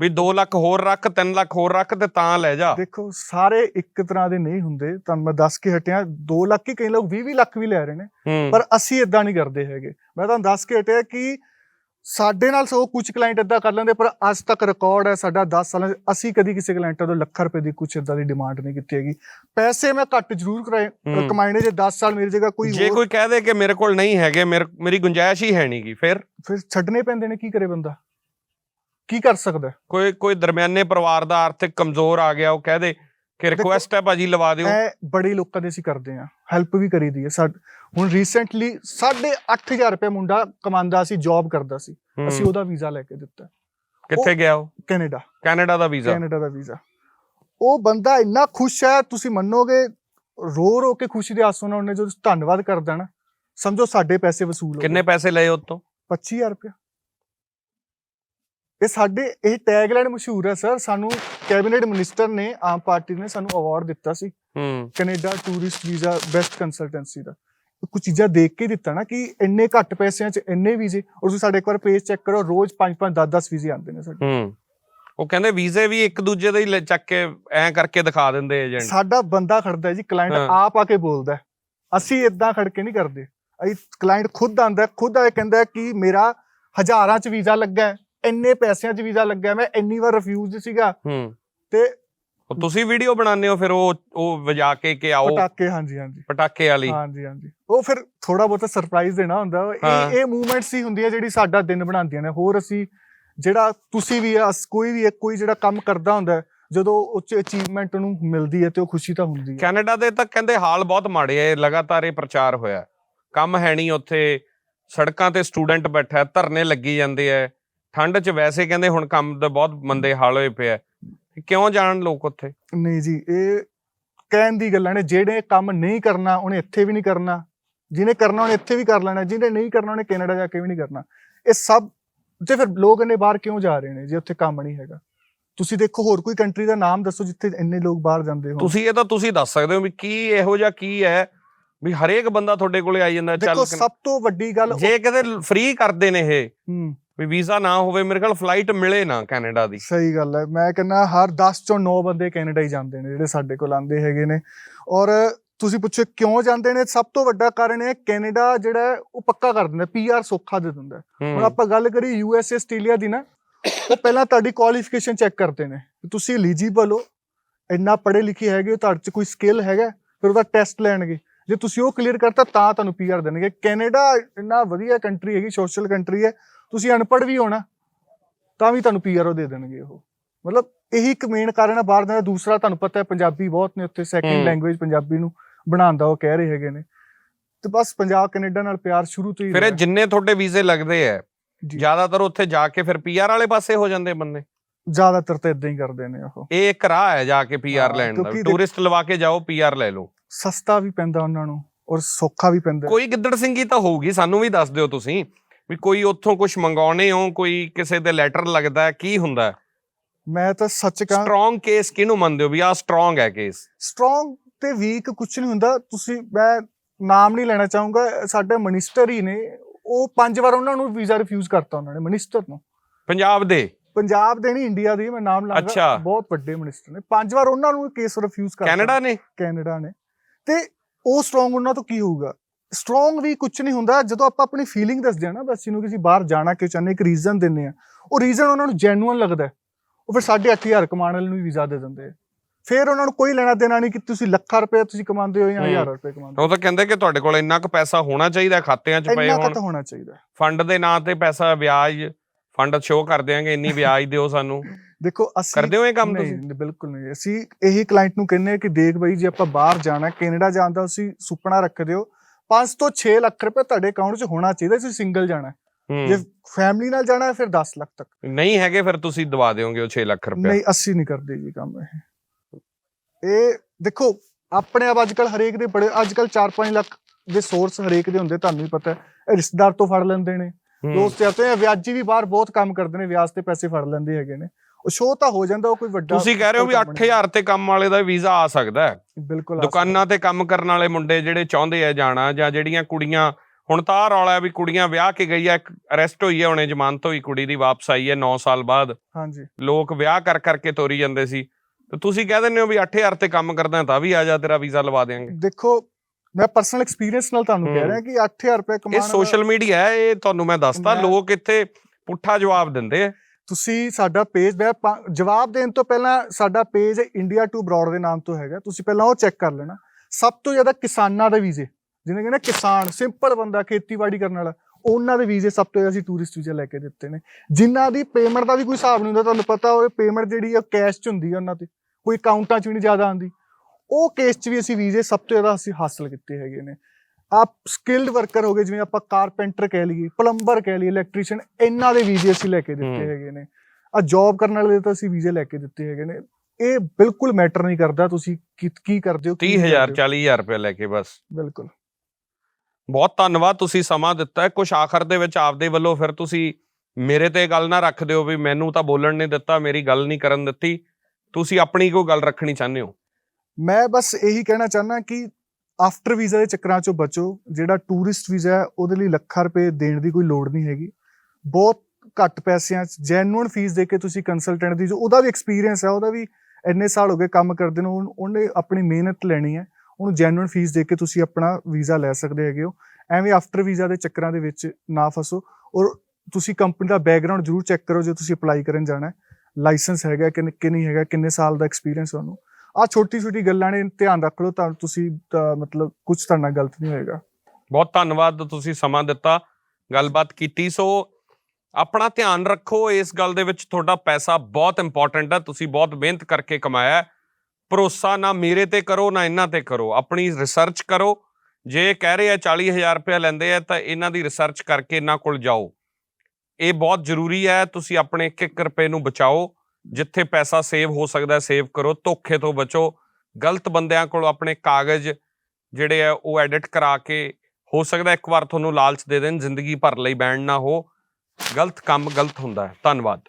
ਵੀ 2 ਲੱਖ ਹੋਰ ਰੱਖ 3 ਲੱਖ ਹੋਰ ਰੱਖ ਤੇ ਤਾਂ ਲੈ ਜਾ। ਦੇਖੋ ਸਾਰੇ ਇੱਕ ਤਰ੍ਹਾਂ ਦੇ ਨਹੀਂ ਹੁੰਦੇ ਤੁਹਾਨੂੰ ਮੈਂ ਦੱਸ ਕੇ ਹਟਿਆ 2 ਲੱਖ ਹੀ ਕਈ ਲੋਕ 20 20 ਲੱਖ ਵੀ ਲੈ ਰਹੇ ਨੇ। ਪਰ ਅਸੀਂ ਇਦਾਂ ਨਹੀਂ ਕਰਦੇ ਹੈਗੇ। ਮੈਂ ਤੁਹਾਨੂੰ ਦੱਸ ਕੇ ਹਟਿਆ ਕਿ ਸਾਡੇ ਨਾਲ ਸੋ ਕੁਝ ਕਲਾਇੰਟ ਇਦਾਂ ਕਰ ਲੈਂਦੇ ਪਰ ਅੱਜ ਤੱਕ ਰਿਕਾਰਡ ਹੈ ਸਾਡਾ 10 ਸਾਲਾਂ 'ਚ ਅਸੀਂ ਕਦੀ ਕਿਸੇ ਕਲਾਇੰਟਾਂ ਤੋਂ ਲੱਖਾਂ ਰੁਪਏ ਦੀ ਕੁਝ ਇਦਾਂ ਦੀ ਡਿਮਾਂਡ ਨਹੀਂ ਕੀਤੀ ਹੈਗੀ ਪੈਸੇ ਮੈਂ ਘੱਟ ਜ਼ਰੂਰ ਕਰਾਏ ਹੂੰ। ਕਮਾਏ ਨੇ ਜੇ 10 ਸਾਲ ਮੇਰੀ ਜਗ੍ਹਾ ਕੋਈ ਜੇ ਕੋਈ ਕਹਿ ਦੇ ਕਿ ਮੇਰੇ ਕੋਲ ਨਹੀਂ ਹੈਗੇ ਮੇਰੇ- ਗੁੰਜਾਇਸ਼ ਹੀ ਹੈ ਨਹੀਂਗੀ ਫਿਰ ਫਿਰ ਛੱਡਨੇ ਪੈਂਦੇ ਨੇ ਕੀ ਕਰੇ ਬੰਦਾ ਕੀ ਕਰ ਸਕਦਾ? ਕੋਈ ਕੋਈ ਦਰਮਿਆਨੇ ਪਰਿਵਾਰ ਦਾ ਆਰਥਿਕ ਕਮਜ਼ੋਰ ਆ ਗਿਆ ਉਹ ਕਹਿ ਦੇ ਕਿ ਰਿਕੁਐਸਟ ਹੈ ਭਾਜੀ ਲਵਾ ਦਿਓ। ਇਹ ਬੜੇ ਲੋਕਾਂ ਦੇ ਅਸੀਂ ਕਰਦੇ ਆ ਹੈਲਪ ਵੀ ਕਰੀਦੀ ਹੈ। ਸਾਡ ਹੁਣ ਰੀਸੈਂਟਲੀ 8500 ਰੁਪਏ ਮੁੰਡਾ ਕਮਾਉਂਦਾ ਸੀ ਜੌਬ ਕਰਦਾ ਸੀ। ਅਸੀਂ ਉਹਦਾ ਵੀਜ਼ਾ ਲੈ ਕੇ ਦਿੱਤਾ। ਕਿੱਥੇ ਗਿਆ ਉਹ? ਕੈਨੇਡਾ। ਕੈਨੇਡਾ ਦਾ ਵੀਜ਼ਾ ਕੈਨੇਡਾ ਦਾ ਵੀਜ਼ਾ ਉਹ ਬੰਦਾ ਇੰਨਾ ਖੁਸ਼ ਹੈ ਤੁਸੀਂ ਮੰਨੋਗੇ ਰੋ ਰੋ ਕੇ ਖੁਸ਼ੀ ਦੇ ਆਂਸੂ ਨਾਲ ਉਹਨੇ ਜਦੋਂ ਧੰਨਵਾਦ ਕਰਦਾ ਨਾ ਸਮਝੋ ਸਾਡੇ ਪੈਸੇ ਵਸੂਲ ਹੋ ਕਿੰਨੇ ਪੈਸੇ ਲਏ ਉਤੋਂ 25000 ਰੁਪਏ ਇਹ ਸਾਡੇ ਇਹ ਟੈਗਲਾਈਨ ਮਸ਼ਹੂਰ ਹੈ ਸਰ ਸਾਨੂੰ ਕੈਬਨਿਟ ਮਿਨਿਸਟਰ ਨੇ ਆਮ ਪਾਰਟੀ ਨੇ ਸਾਨੂੰ ਅਵਾਰਡ ਦਿੱਤਾ ਸੀ ਹੂੰ। Canada tourist visa best consultancy ਦਾ। ਕੁਝ ਚੀਜ਼ਾਂ ਦੇਖ ਕੇ ਦਿੱਤਾ ਨਾ ਕਿ ਇੰਨੇ ਘੱਟ ਪੈਸਿਆਂ 'ਚ ਇੰਨੇ ਵੀਜ਼ੇ ਔਰ ਤੁਸੀਂ ਸਾਡੇ ਇੱਕ ਵਾਰ ਪੇਜ ਚੈੱਕ ਕਰੋ ਰੋਜ਼ 5 5 10 10 ਵੀਜ਼ੇ ਆਉਂਦੇ ਨੇ ਸਾਡੇ। ਹੂੰ। ਉਹ ਕਹਿੰਦੇ ਵੀਜ਼ੇ ਵੀ ਇੱਕ ਦੂਜੇ ਦੇ ਹੀ ਲੈ- ਚੱਕ ਕੇ ਐਂ ਕਰਕੇ ਦਿਖਾ ਦਿੰਦੇ ਏਜੰਟ ਸਾਡਾ ਬੰਦਾ ਖੜਦਾ ਹੈ ਜੀ ਕਲਾਇੰਟ ਹਾਂ। ਆਪ ਆ ਕੇ ਬੋਲਦਾ। ਹੈ। ਅਸੀਂ ਇਦਾਂ ਖੜ ਕੇ ਨਹੀਂ ਕਰਦੇ। ਅਸੀਂ ਕਲਾਇੰਟ ਖੁਦ ਆਂਦਾ ਖੁਦ ਆ ਕੇ ਕਹਿੰਦਾ ਹੈ ਕਿ ਮੇਰਾ ਹਜ਼ਾਰਾਂ 'ਚ ਵੀਜ਼ਾ ਲੱਗਾ ਹੈ, ਇੰਨੇ ਪੈਸਿਆਂ 'ਚ ਵੀਜ਼ਾ ਲੱਗਾ ਹੈ, ਮੈਂ ਇੰਨੀ ਵਾਰ ਰਿਫਿਊਜ਼ਡ ਸੀਗਾ। ਹੂੰ। ਤੇ ਉਹ ਤੁਸੀਂ ਵੀਡੀਓ ਬਣਾਉਂਦੇ ਹੋ ਫਿਰ ਉਹ ਉਹ ਵਜਾ ਕੇ ਕਿ ਆਓ। ਪਟਾਕੇ ਹਾਂਜੀ ਹਾਂਜੀ। ਪਟਾਕੇ ਵਾਲੀ। ਹਾਂਜੀ ਹਾਂਜੀ। ਉਹ ਫਿਰ ਥੋੜਾ ਬਹੁਤਾ ਸਰਪ੍ਰਾਈਜ਼ ਦੇਣਾ ਹੁੰਦਾ। ਇਹ ਇਹ ਮੂਵਮੈਂਟਸ ਹੀ ਹੁੰਦੀਆਂ ਜਿਹੜੀ ਸਾਡਾ ਦਿਨ ਬਣਾਉਂਦੀਆਂ ਨੇ। ਹੋਰ ਅਸੀਂ ਜਿਹੜਾ ਤੁਸੀਂ ਵੀ ਆ ਕੋਈ ਵੀ ਕੋਈ ਜਿਹੜਾ ਕੰਮ ਕਰਦਾ ਹੁੰਦਾ ਜਦੋਂ ਉਹ ਚ ਅਚੀਵਮੈਂਟ ਨੂੰ ਮਿਲਦੀ ਹੈ ਤੇ ਉਹ ਖੁਸ਼ੀ ਤਾਂ ਹੁੰਦੀ ਹੈ। ਕੈਨੇਡਾ ਦੇ ਤਾਂ ਕਹਿੰਦੇ ਹਾਲ ਬਹੁਤ ਮਾੜੇ ਆ ਇਹ ਲਗਾਤਾਰ ਇਹ ਪ੍ਰਚਾਰ ਹੋਇਆ। ਕੰਮ ਹੈ ਨਹੀਂ ਉੱਥੇ ਸੜਕਾਂ ਤੇ ਸਟੂਡੈਂਟ ਬੈਠਾ ਧਰਨੇ ਲੱਗੀ ਜਾਂਦੇ ਆ। ਠੰਡ 'ਚ ਵੈਸੇ ਕਹਿੰਦੇ ਹੁਣ ਕੰਮ ਦਾ ਬਹੁਤ ਮੰਦੇ ਹਾਲ ਹੋਏ ਪਿਆ ਕਿਉਂ ਜਾਣ ਲੋਕ ਉੱਥੇ? ਨਹੀਂ ਜੀ ਇਹ ਕਹਿਣ ਦੀ ਗੱਲਾਂ ਨੇ ਜਿਹੜੇ ਕੰਮ ਨਹੀਂ ਕਰਨਾ ਉਹਨੇ ਇੱਥੇ ਵੀ ਨਹੀਂ ਕਰਨਾ। ਜਿਹਨੇ ਕਰਨਾ ਉਹਨੇ ਇੱਥੇ ਵੀ ਕਰ ਲੈਣਾ। ਜਿਹਨੇ ਨਹੀਂ ਕਰਨਾ ਉਹਨੇ ਕੈਨੇਡਾ ਜਾ ਕੇ ਵੀ ਨਹੀਂ ਕਰਨਾ। ਇਹ ਸਭ ਤੇ ਫਿਰ ਲੋਕ ਇੰਨੇ ਬਾਹਰ ਕਿਉਂ ਜਾ ਰਹੇ ਨੇ ਜੇ ਉੱਥੇ ਕੰਮ ਨਹੀਂ ਹੈਗਾ? ਤੁਸੀਂ ਦੇਖੋ ਹੋਰ ਕੋਈ ਕੰਟਰੀ ਦਾ ਨਾਮ ਦੱਸੋ ਜਿੱਥੇ ਇੰਨੇ ਲੋਕ ਬਾਹਰ ਜਾਂਦੇ ਹੋ ਤੁਸੀਂ ਇਹ ਤਾਂ ਤੁਸੀਂ ਦੱਸ ਸਕਦੇ ਹੋ ਵੀ ਕੀ ਇਹੋ ਜਿਹਾ ਕੀ ਹੈ ਵੀ ਹਰੇਕ ਬੰਦਾ ਤੁਹਾਡੇ ਕੋਲੇ ਆਈ ਜਾਂਦਾ ਚੱਲ ਦੇਖੋ ਸਭ ਤੋਂ ਵੱਡੀ ਗੱਲ ਜੇ ਕਿਤੇ ਫ੍ਰੀ ਕਰਦੇ ਨੇ ਇਹ ਹੂੰ। ਵੀ ਵੀਜ਼ਾ ਨਾ ਹੋਵੇ ਮੇਰੇ ਕੋਲ ਫਲਾਈਟ ਮਿਲੇ ਨਾ ਕੈਨੇਡਾ ਦੀ। ਸਹੀ ਗੱਲ ਹੈ। ਮੈਂ ਕਹਿੰਦਾ ਹਰ 10 ਚੋਂ 9 ਬੰਦੇ ਕੈਨੇਡਾ ਹੀ ਜਾਂਦੇ ਨੇ ਜਿਹੜੇ ਸਾਡੇ ਕੋਲ ਆਂਦੇ ਹੈਗੇ ਨੇ। ਔਰ ਤੁਸੀਂ ਪੁੱਛੋ ਕਿਉਂ ਜਾਂਦੇ ਨੇ? ਸਭ ਤੋਂ ਵੱਡਾ ਕਾਰਨ ਇਹ ਹੈ ਕੈਨੇਡਾ ਜਿਹੜਾ ਉਹ ਪੱਕਾ ਕਰ ਦਿੰਦਾ ਪੀਆਰ ਸੌਖਾ ਦੇ ਦਿੰਦਾ ਹੁਣ ਆਪਾਂ ਗੱਲ ਕਰੀ ਯੂ ਐਸ ਆਸਟ੍ਰੇਲੀਆ ਦੀ ਨਾ ਉਹ ਪਹਿਲਾਂ ਤੁਹਾਡੀ ਕੁਆਲੀਫਿਕੇਸ਼ਨ ਚੈੱਕ ਕਰਦੇ ਨੇ। ਤੁਸੀਂ ਐਲੀਜੀਬਲ ਹੋ ਇੰਨਾ ਪੜ੍ਹੇ ਲਿਖੇ ਹੈਗੇ ਹੋ ਤੁਹਾਡੇ 'ਚ ਕੋਈ ਸਕਿੱਲ ਹੈਗਾ ਫਿਰ ਉਹਦਾ ਟੈਸਟ ਲੈਣਗੇ। ਜੇ ਤੁਸੀਂ ਉਹ ਕਲੀਅਰ ਕਰਤਾ ਤਾਂ ਤੁਹਾਨੂੰ ਪੀਆਰ ਦੇਣਗੇ। ਕੈਨੇਡਾ ਇੰਨਾ ਵਧੀਆ ਕੰਟਰੀ ਹੈਗੀ ਸੋਸ਼ਲ ਕੰਟਰੀ ਹੈ ਤੁਸੀਂ ਅਨਪੜ੍ਹ ਵੀ ਹੋਣਾ ਤਾਂ ਵੀ ਤੁਹਾਨੂੰ ਪੀਆਰ ਉਹ ਦੇ ਦੇਣਗੇ ਉਹ। ਮਤਲਬ ਇਹੀ ਇੱਕ ਮੇਨ ਕਾਰਨ ਹੈ ਬਾਹਰ ਦਾ ਦੂਸਰਾ ਤੁਹਾਨੂੰ ਪਤਾ ਹੈ ਪੰਜਾਬੀ ਬਹੁਤ ਨੇ ਉੱਥੇ ਸੈਕਿੰਡ ਹੂੰ। ਲੈਂਗੁਏਜ ਪੰਜਾਬੀ ਨੂੰ ਬਣਾਉਣ ਦਾ ਉਹ ਕਹਿ ਰਹੇ ਹੈਗੇ ਨੇ। ਤੇ ਬਸ ਪੰਜਾਬ ਕੈਨੇਡਾ ਨਾਲ ਪਿਆਰ ਸ਼ੁਰੂ ਤੋਂ ਹੀ ਫਿਰ ਇਹ। ਜਿੰਨੇ ਤੁਹਾਡੇ ਵੀਜ਼ੇ ਲੱਗਦੇ ਆ। ਜ਼ਿਆਦਾਤਰ ਉੱਥੇ ਜਾ ਕੇ ਫਿਰ ਪੀਆਰ ਵਾਲੇ ਪਾਸੇ ਹੋ ਜਾਂਦੇ ਬੰਦੇ। ਜ਼ਿਆਦਾਤਰ ਤਾਂ ਇਦਾਂ ਹੀ ਕਰਦੇ ਨੇ ਉਹ। ਇਹ ਇੱਕ ਰਾਹ ਹੈ ਜਾ ਕੇ ਪੀਆਰ ਹਾਂ, ਲੈਣ ਦਾ। ਟੂਰਿਸਟ ਲਵਾ ਕੇ ਜਾਓ ਪੀਆਰ ਲੈ ਲਓ। ਸਸਤਾ ਵੀ ਪੈਂਦਾ ਉਹਨਾਂ ਨੂੰ ਔਰ ਸੌਖਾ ਵੀ ਪੈਂਦਾ। ਕੋਈ ਗਿੱਦੜ ਸਿੰਘੀ ਤਾਂ ਹੋਊਗੀ ਸਾਨੂੰ ਵੀ ਦੱਸ ਦਿਓ ਤੁਸੀਂ। ਵੀ ਕੋਈ ਉੱਥੋਂ ਕੁਝ ਮੰਗਾਉਣੇ ਹੋ ਕੋਈ ਕਿਸੇ ਦੇ ਲੈਟਰ ਲੱਗਦਾ ਕੀ ਹੁੰਦਾ ਮੈਂ ਤਾਂ ਸੱਚ ਕਹਾਂ ਸਟਰੋਂਗ ਕੇਸ ਕਿਹਨੂੰ ਮੰਨਦੇ ਹੋ ਵੀ ਆ ਸਟਰੋਂਗ ਹੈ ਕੇਸ ਸਟਰੋਂਗ ਤੇ ਵੀਕ ਕੁਝ ਨਹੀਂ ਹੁੰਦਾ। ਤੁਸੀਂ ਮੈਂ ਨਾਮ ਨਹੀਂ ਲੈਣਾ ਚਾਹੂੰਗਾ ਸਾਡੇ ਮਿਨਿਸਟਰ ਹੀ ਨੇ। ਉਹ ਪੰਜ ਵਾਰ ਉਹਨਾਂ ਨੂੰ ਵੀਜ਼ਾ ਰਿਫਿਊਜ਼ ਕਰਤਾ ਉਹਨਾਂ ਨੇ ਮਿਨਿਸਟਰ ਨੂੰ। ਪੰਜਾਬ ਦੇ? ਪੰਜਾਬ ਦੇ ਨਹੀਂ ਇੰਡੀਆ ਦੇ ਮੈਂ ਨਾਮ ਲਾਂਗਾ। ਬਹੁਤ ਵੱਡੇ ਮਿਨਿਸਟਰ ਨੇ। ਪੰਜ ਵਾਰ ਉਹਨਾਂ ਨੂੰ ਕੇਸ ਰਿਫਿਊਜ਼ ਕਰਤਾ। ਕੈਨੇਡਾ ਨੇ? ਕੈਨੇਡਾ ਨੇ। ਤੇ ਉਹ ਸਟਰੋਂਗ ਉਹਨਾਂ ਤੋਂ ਕੀ ਹੋਊਗਾ? ਸਟਰੋਂਗ ਵੀ ਕੁਝ ਨਹੀਂ ਹੁੰਦਾ ਜਦੋਂ ਆਪਾਂ ਆਪਣੀ ਫੀਲਿੰਗ ਦੱਸਦੇ ਆ ਨਾ ਬਸ ਇਹਨੂੰ ਕਿਸੇ ਬਾਹਰ ਜਾਣਾ ਕਿਉਂ ਚਾਹੁੰਦੇ ਇੱਕ ਰੀਜ਼ਨ ਦਿੰਦੇ ਆ ਉਹ ਰੀਜ਼ਨ ਉਹਨਾਂ ਨੂੰ ਜੈਨੂਅਨ ਲੱਗਦਾ ਹੈ। ਉਹ ਫਿਰ 8500 ਕਮਾਉਣ ਵਾਲੇ ਨੂੰ ਵੀ ਵੀਜ਼ਾ ਦੇ ਦਿੰਦੇ ਆ। ਫਿਰ ਉਹਨਾਂ ਨੂੰ ਕੋਈ ਲੈਣਾ ਦੇਣਾ ਨਹੀਂ ਕਿ ਤੁਸੀਂ ਲੱਖਾਂ ਰੁਪਏ ਤੁਸੀਂ ਕਮਾਉਂਦੇ ਹੋ ਜਾਂ ਹੂੰ। ਹਜ਼ਾਰ ਰੁਪਏ ਕਮਾਉਂਦੇ ਉਹ ਤਾਂ ਕਹਿੰਦੇ ਕਿ ਤੁਹਾਡੇ ਕੋਲ ਇੰਨਾ ਕੁ ਪੈਸਾ ਹੋਣਾ ਚਾਹੀਦਾ ਖਾਤਿਆਂ 'ਚ ਹੋ ਪਏ ਇੰਨਾ ਕੁ ਹੋਣ। ਹੋਣਾ ਚਾਹੀਦਾ ਹੈ। ਫੰਡ ਦੇ ਨਾਂ ਤੇ ਪੈਸਾ ਵਿਆਜ ਫੰਡ ਸ਼ੋਅ ਕਰ ਦਿਆਂਗੇ ਇੰਨੀ ਵਿਆਜ ਦਿਓ ਸਾਨੂੰ। ਦੇਖੋ ਅਸੀਂ ਕਰਦੇ ਹੋ ਇਹ ਕੰਮ ਤੁਸੀਂ? ਬਿਲਕੁਲ ਨਹੀਂ। ਅਸੀਂ ਇਹੀ ਕਲਾਇੰਟ ਨੂੰ ਕਹਿੰਦੇ ਆ ਕਿ ਦੇਖ ਬਈ ਜੇ ਆਪਾਂ ਬਾਹਰ ਜਾਣਾ ਕੈਨੇਡਾ ਜਾਣ ਦਾ ਤੁਸੀਂ ਸੁਪਨਾ ਰੱਖਦੇ ਹੋ 5 ਤੋਂ 6 ਲੱਖ ਰੁਪਏ ਤੁਹਾਡੇ ਅਕਾਊਂਟ 'ਚ ਹੋਣਾ ਚਾਹੀਦਾ ਤੁਸੀਂ ਸਿੰਗਲ ਜਾਣਾ ਹੈ। ਹੂੰ। ਜੇ ਫੈਮਿਲੀ ਨਾਲ ਜਾਣਾ ਹੈ ਫਿਰ 10 ਲੱਖ ਤੱਕ। ਨਹੀਂ ਹੈਗੇ ਫਿਰ ਤੁਸੀਂ ਦਵਾ ਦਿਓਗੇ ਉਹ 6 ਲੱਖ ਰੁਪਏ। ਨਹੀਂ ਅਸੀਂ ਨਹੀਂ ਕਰਦੇ ਜੀ ਕੰਮ ਇਹ। ਇਹ ਦੇਖੋ ਆਪਣੇ ਆਪ ਅੱਜਕੱਲ ਹਰੇਕ ਦੇ ਬੜੇ ਅੱਜਕੱਲ 4-5 ਲੱਖ ਦੇ ਸੋਰਸ ਹਰੇਕ ਦੇ ਹੁੰਦੇ ਤੁਹਾਨੂੰ ਵੀ ਪਤਾ ਹੈ। ਰਿਸ਼ਤੇਦਾਰ ਤੋਂ ਫੜ ਲੈਂਦੇ ਨੇ। ਦੋਸਤ ਯਾਰ ਤੋਂ ਇਹ ਵਿਆਜੀ ਵੀ ਬਾਹਰ ਬਹੁਤ ਕੰਮ ਕਰਦੇ ਨੇ ਵਿਆਜ ਤੇ ਪੈਸੇ ਫੜ ਲੈਂਦੇ ਹੈਗੇ ਨੇ। ਉਹ ਸ਼ੋਅ ਤਾਂ ਹੋ ਜਾਂਦਾ ਉਹ ਕੋਈ ਵੱਡਾ ਤੁਸੀਂ ਕਹਿ ਰਹੇ ਹੋ ਵੀ ਕੰਮ ਨਹੀਂ। 8000 ਤੇ ਕੰਮ ਵਾਲੇ ਦਾ ਵੀਜ਼ਾ ਆ ਸਕਦਾ ਹੈ ਬਿਲਕੁਲ ਆ ਦੁਕਾਨਾਂ ਤੇ ਕੰਮ ਕਰਨ ਵਾਲੇ ਮੁੰਡੇ ਜਿਹੜੇ ਚਾਹੁੰਦੇ ਆ ਜਾਣਾ ਜਾਂ ਜਿਹੜੀਆਂ ਕੁੜੀਆਂ ਹੁਣ ਤਾਂ ਰੌਲਾ ਵੀ ਕੁੜੀਆਂ ਵਿਆਹ ਕੇ ਗਈ ਆ ਅਰੈਸਟ ਹੋਈ ਹੈ ਹੁਣੇ ਜ਼ਮਾਨਤ ਹੋਈ ਕੁੜੀ ਦੀ ਵਾਪਸ ਆਈ ਹੈ 9 ਸਾਲ ਬਾਅਦ। ਹਾਂਜੀ ਲੋਕ ਵਿਆਹ ਕਰ ਕਰਕੇ ਤੋਰੀ ਜਾਂਦੇ ਸੀ ਤੇ ਤੁਸੀਂ ਕਹਿ ਦਿੰਦੇ ਹੋ ਵੀ 8000 ਤੇ ਕੰਮ ਕਰਦਾ ਤਾਂ ਵੀ ਆ ਜਾ ਤੇਰਾ ਵੀਜ਼ਾ ਲਵਾ ਦੇਾਂਗੇ ਦੇਖੋ ਮੈਂ ਪਰਸਨਲ ਐਕਸਪੀਰੀਅੰਸ ਨਾਲ ਤੁਹਾਨੂੰ ਕਹਿ। ਰਿਹਾ ਕਿ 8000 ਰੁਪਏ ਇਹ ਕਮਾਉਣ ਸੋਸ਼ਲ ਮੀਡੀਆ ਹੈ ਇਹ ਤੁਹਾਨੂੰ ਮੈਂ ਦੱਸਤਾ ਮੈਂ- ਲੋਕ ਇੱਥੇ ਪੁੱਠਾ ਜਵਾਬ ਦਿੰਦੇ ਆ ਤੁਸੀਂ ਸਾਡਾ ਪੇਜ ਮੈਂ ਪਾ- ਜਵਾਬ ਦੇਣ ਤੋਂ ਪਹਿਲਾਂ ਸਾਡਾ ਪੇਜ ਇੰਡੀਆ ਟੂ ਬਰੋਡ ਦੇ ਨਾਮ ਤੋਂ ਹੈਗਾ। ਤੁਸੀਂ ਪਹਿਲਾਂ ਉਹ ਚੈੱਕ ਕਰ ਲੈਣਾ। ਸਭ ਤੋਂ ਜ਼ਿਆਦਾ ਕਿਸਾਨਾਂ ਦੇ ਵੀਜ਼ੇ। ਜਿਹਨੇ ਕਹਿੰਦੇ ਕਿਸਾਨ ਸਿੰਪਲ ਬੰਦਾ, ਖੇਤੀਬਾੜੀ ਕਰਨ ਵਾਲਾ, ਉਹਨਾਂ ਦੇ ਵੀਜ਼ੇ ਸਭ ਤੋਂ ਜ਼ਿਆਦਾ ਅਸੀਂ ਟੂਰਿਸਟ ਵੀਜ਼ੇ ਲੈ ਕੇ ਦਿੱਤੇ ਨੇ। ਜਿਨ੍ਹਾਂ ਦੀ ਪੇਮੈਂਟ ਦਾ ਵੀ ਕੋਈ ਹਿਸਾਬ ਨਹੀਂ ਹੁੰਦਾ, ਤੁਹਾਨੂੰ ਪਤਾ ਉਹ ਪੇਮੈਂਟ ਜਿਹੜੀ ਆ ਕੈਸ਼ 'ਚ ਹੁੰਦੀ ਆ ਉਹਨਾਂ ਤੇ। ਕੋਈ ਅਕਾਊਂਟਾਂ 'ਚ ਵੀ ਨਹੀਂ ਜ਼ਿਆਦਾ ਆਉਂਦੀ। ਉਹ ਕੇਸ 'ਚ ਵੀ ਅਸੀਂ ਵੀਜ਼ੇ ਸਭ ਤੋਂ ਜ਼ਿਆਦਾ ਅਸੀਂ ਹਾਸਲ ਕੀਤੇ ਹੈਗੇ ਨੇ। ਆਪ ਸਕਿਲਡ ਵਰਕਰ ਹੋ ਗਏ ਜਿਵੇਂ ਆਪਾਂ ਕਾਰਪੈਂਟਰ ਕਹਿ ਲਈਏ ਪਲੰਬਰ ਕਹਿ ਲਈਏ ਇਲੈਕਟ੍ਰੀਸ਼ੀਅਨ ਇਹਨਾਂ ਦੇ ਵੀਜ਼ੇ ਅਸੀਂ ਲੈ ਕੇ ਦਿੱਤੇ ਹੂੰ। ਹੈਗੇ ਨੇ। ਆ ਜੌਬ ਕਰਨ ਵਾਲੇ ਤਾਂ ਅਸੀਂ ਵੀਜ਼ੇ ਲੈ ਕੇ ਦਿੱਤੇ ਹੈਗੇ ਨੇ। ਇਹ ਬਿਲਕੁਲ ਮੈਟਰ ਨਹੀਂ ਕਰਦਾ ਤੁਸੀਂ ਕੀ ਕੀ ਕਰਦੇ ਹੋ ਕੀ ਨਹੀਂ 30000 ਕਰਦੇ ਹੋ। 40000 ਰੁਪਏ ਲੈ ਕੇ ਬਸ। ਬਿਲਕੁਲ। ਬਹੁਤ ਧੰਨਵਾਦ ਤੁਸੀਂ ਸਮਾਂ ਦਿੱਤਾ ਹੈ। ਕੁਝ ਆਖਰ ਦੇ ਵਿੱਚ ਆਪਦੇ ਵੱਲੋਂ ਫਿਰ ਤੁਸੀਂ ਮੇਰੇ ਤੇ ਗੱਲ ਨਾ ਰੱਖ ਦਿਓ ਵੀ ਮੈਨੂੰ ਤਾਂ ਬੋਲਣ ਨਹੀਂ ਦਿੱਤਾ ਮੇਰੀ ਗੱਲ ਨਹੀਂ ਕਰਨ ਦਿੱਤੀ। ਤੁਸੀਂ ਆਪਣੀ ਕੋਈ ਗੱਲ ਰੱਖਣੀ ਚਾਹੁੰਦੇ ਹੋ? ਮੈਂ ਬਸ ਇਹੀ ਕਹਿਣਾ ਚਾਹੁੰਦਾ ਕਿ ਆਫਟਰ ਵੀਜ਼ਾ ਦੇ ਚੱਕਰਾਂ ਚੋਂ ਬਚੋ, ਜਿਹੜਾ ਟੂਰਿਸਟ ਵੀਜ਼ਾ ਹੈ, ਉਹਦੇ ਲਈ ਲੱਖਾਂ ਰੁਪਏ ਦੇਣ ਦੀ ਕੋਈ ਲੋੜ ਨਹੀਂ ਹੈਗੀ। ਬਹੁਤ ਘੱਟ ਪੈਸਿਆਂ 'ਚ ਜੈਨੂਇਨ ਫੀਸ ਦੇ ਕੇ ਤੁਸੀਂ ਕੰਸਲਟੈਂਟ ਦੀ ਜੋ ਉਹਦਾ ਵੀ ਐਕਸਪੀਰੀਅੰਸ ਹੈ, ਉਹਦਾ ਵੀ ਇੰਨੇ ਸਾਲ ਹੋ ਗਏ ਕੰਮ ਕਰਦੇ ਨੂੰ, ਉਹਨ- ਉਹਨੇ ਆਪਣੀ ਮਿਹਨਤ ਲੈਣੀ ਹੈ, ਉਹਨੂੰ ਜੈਨੂਇਨ ਫੀਸ ਦੇ ਕੇ ਤੁਸੀਂ ਆਪਣਾ ਵੀਜ਼ਾ ਲੈ ਸਕਦੇ ਹੈਗੇ ਹੋ। ਐਵੇਂ ਆਫਟਰ ਵੀਜ਼ਾ ਦੇ ਚੱਕਰਾਂ ਦੇ ਵਿੱਚ ਨਾ ਫਸੋ ਔਰ ਤੁਸੀਂ ਕੰਪਨੀ ਦਾ ਬੈਕਗ੍ਰਾਉਂਡ ਜ਼ਰੂਰ ਚੈੱਕ ਕਰੋ, ਜੇ ਤੁਸੀਂ ਅਪਲਾਈ ਕਰਨ ਜਾਣਾ ਹੈ। ਲਾਇਸੈਂਸ ਹੈਗਾ ਕਿ ਨਹੀਂ ਹੈਗਾ, ਕਿੰਨੇ ਸਾਲ ਦਾ ਐਕਸਪੀਰੀਅੰਸ ਉਹਨੂੰ। ਆ ਛੋਟੀ ਛੋਟੀ ਗੱਲਾਂ ਨੇ ਧਿਆਨ ਰੱਖ ਲਓ ਤਾਂ ਤੁਸੀਂ ਤਾਂ ਮਤਲਬ ਕੁਝ ਤੁਹਾਡੇ ਨਾਲ ਗਲਤ ਨਹੀਂ ਹੋਏਗਾ। ਬਹੁਤ ਧੰਨਵਾਦ ਤੁਸੀਂ ਸਮਾਂ ਦਿੱਤਾ, ਗੱਲਬਾਤ ਕੀਤੀ। ਸੋ ਆਪਣਾ ਧਿਆਨ ਰੱਖੋ, ਇਸ ਗੱਲ ਦੇ ਵਿੱਚ ਤੁਹਾਡਾ ਪੈਸਾ ਬਹੁਤ ਇੰਪੋਰਟੈਂਟ ਹੈ, ਤੁਸੀਂ ਬਹੁਤ ਮਿਹਨਤ ਕਰਕੇ ਕਮਾਇਆ ਭਰੋਸਾ ਨਾ ਮੇਰੇ ਤੇ ਕਰੋ, ਨਾ ਇਹਨਾਂ ਤੇ ਕਰੋ। ਆਪਣੀ ਰਿਸਰਚ ਕਰੋ, ਜੇ ਕਹਿ ਰਹੇ ਆ 40000 ਰੁਪਏ ਲੈਂਦੇ ਆ ਤਾਂ ਇਹਨਾਂ ਦੀ ਰਿਸਰਚ ਕਰਕੇ ਇਹਨਾਂ ਕੋਲ ਜਾਓ। ਇਹ ਬਹੁਤ ਜ਼ਰੂਰੀ ਹੈ, ਤੁਸੀਂ ਆਪਣੇ ਇੱਕ ਇੱਕ ਰੁਪਏ ਨੂੰ ਬਚਾਓ। ਜਿੱਥੇ ਪੈਸਾ ਸੇਵ ਹੋ ਸਕਦਾ ਸੇਵ ਕਰੋ, ਧੋਖੇ ਤੋਂ ਬਚੋ। ਗਲਤ ਬੰਦਿਆਂ ਕੋਲ ਆਪਣੇ ਕਾਗਜ਼ ਜਿਹੜੇ ਆ, ਉਹ ਐਡਿਟ ਕਰਾ ਕੇ ਹੋ ਸਕਦਾ ਇੱਕ ਵਾਰ ਤੁਹਾਨੂੰ ਲਾਲਚ ਦੇ ਦੇਣ, ਜ਼ਿੰਦਗੀ ਭਰ ਲਈ ਬੈਂਡ ਨਾ ਹੋ। ਗਲਤ ਕੰਮ ਗਲਤ ਹੁੰਦਾ ਹੈ। ਧੰਨਵਾਦ।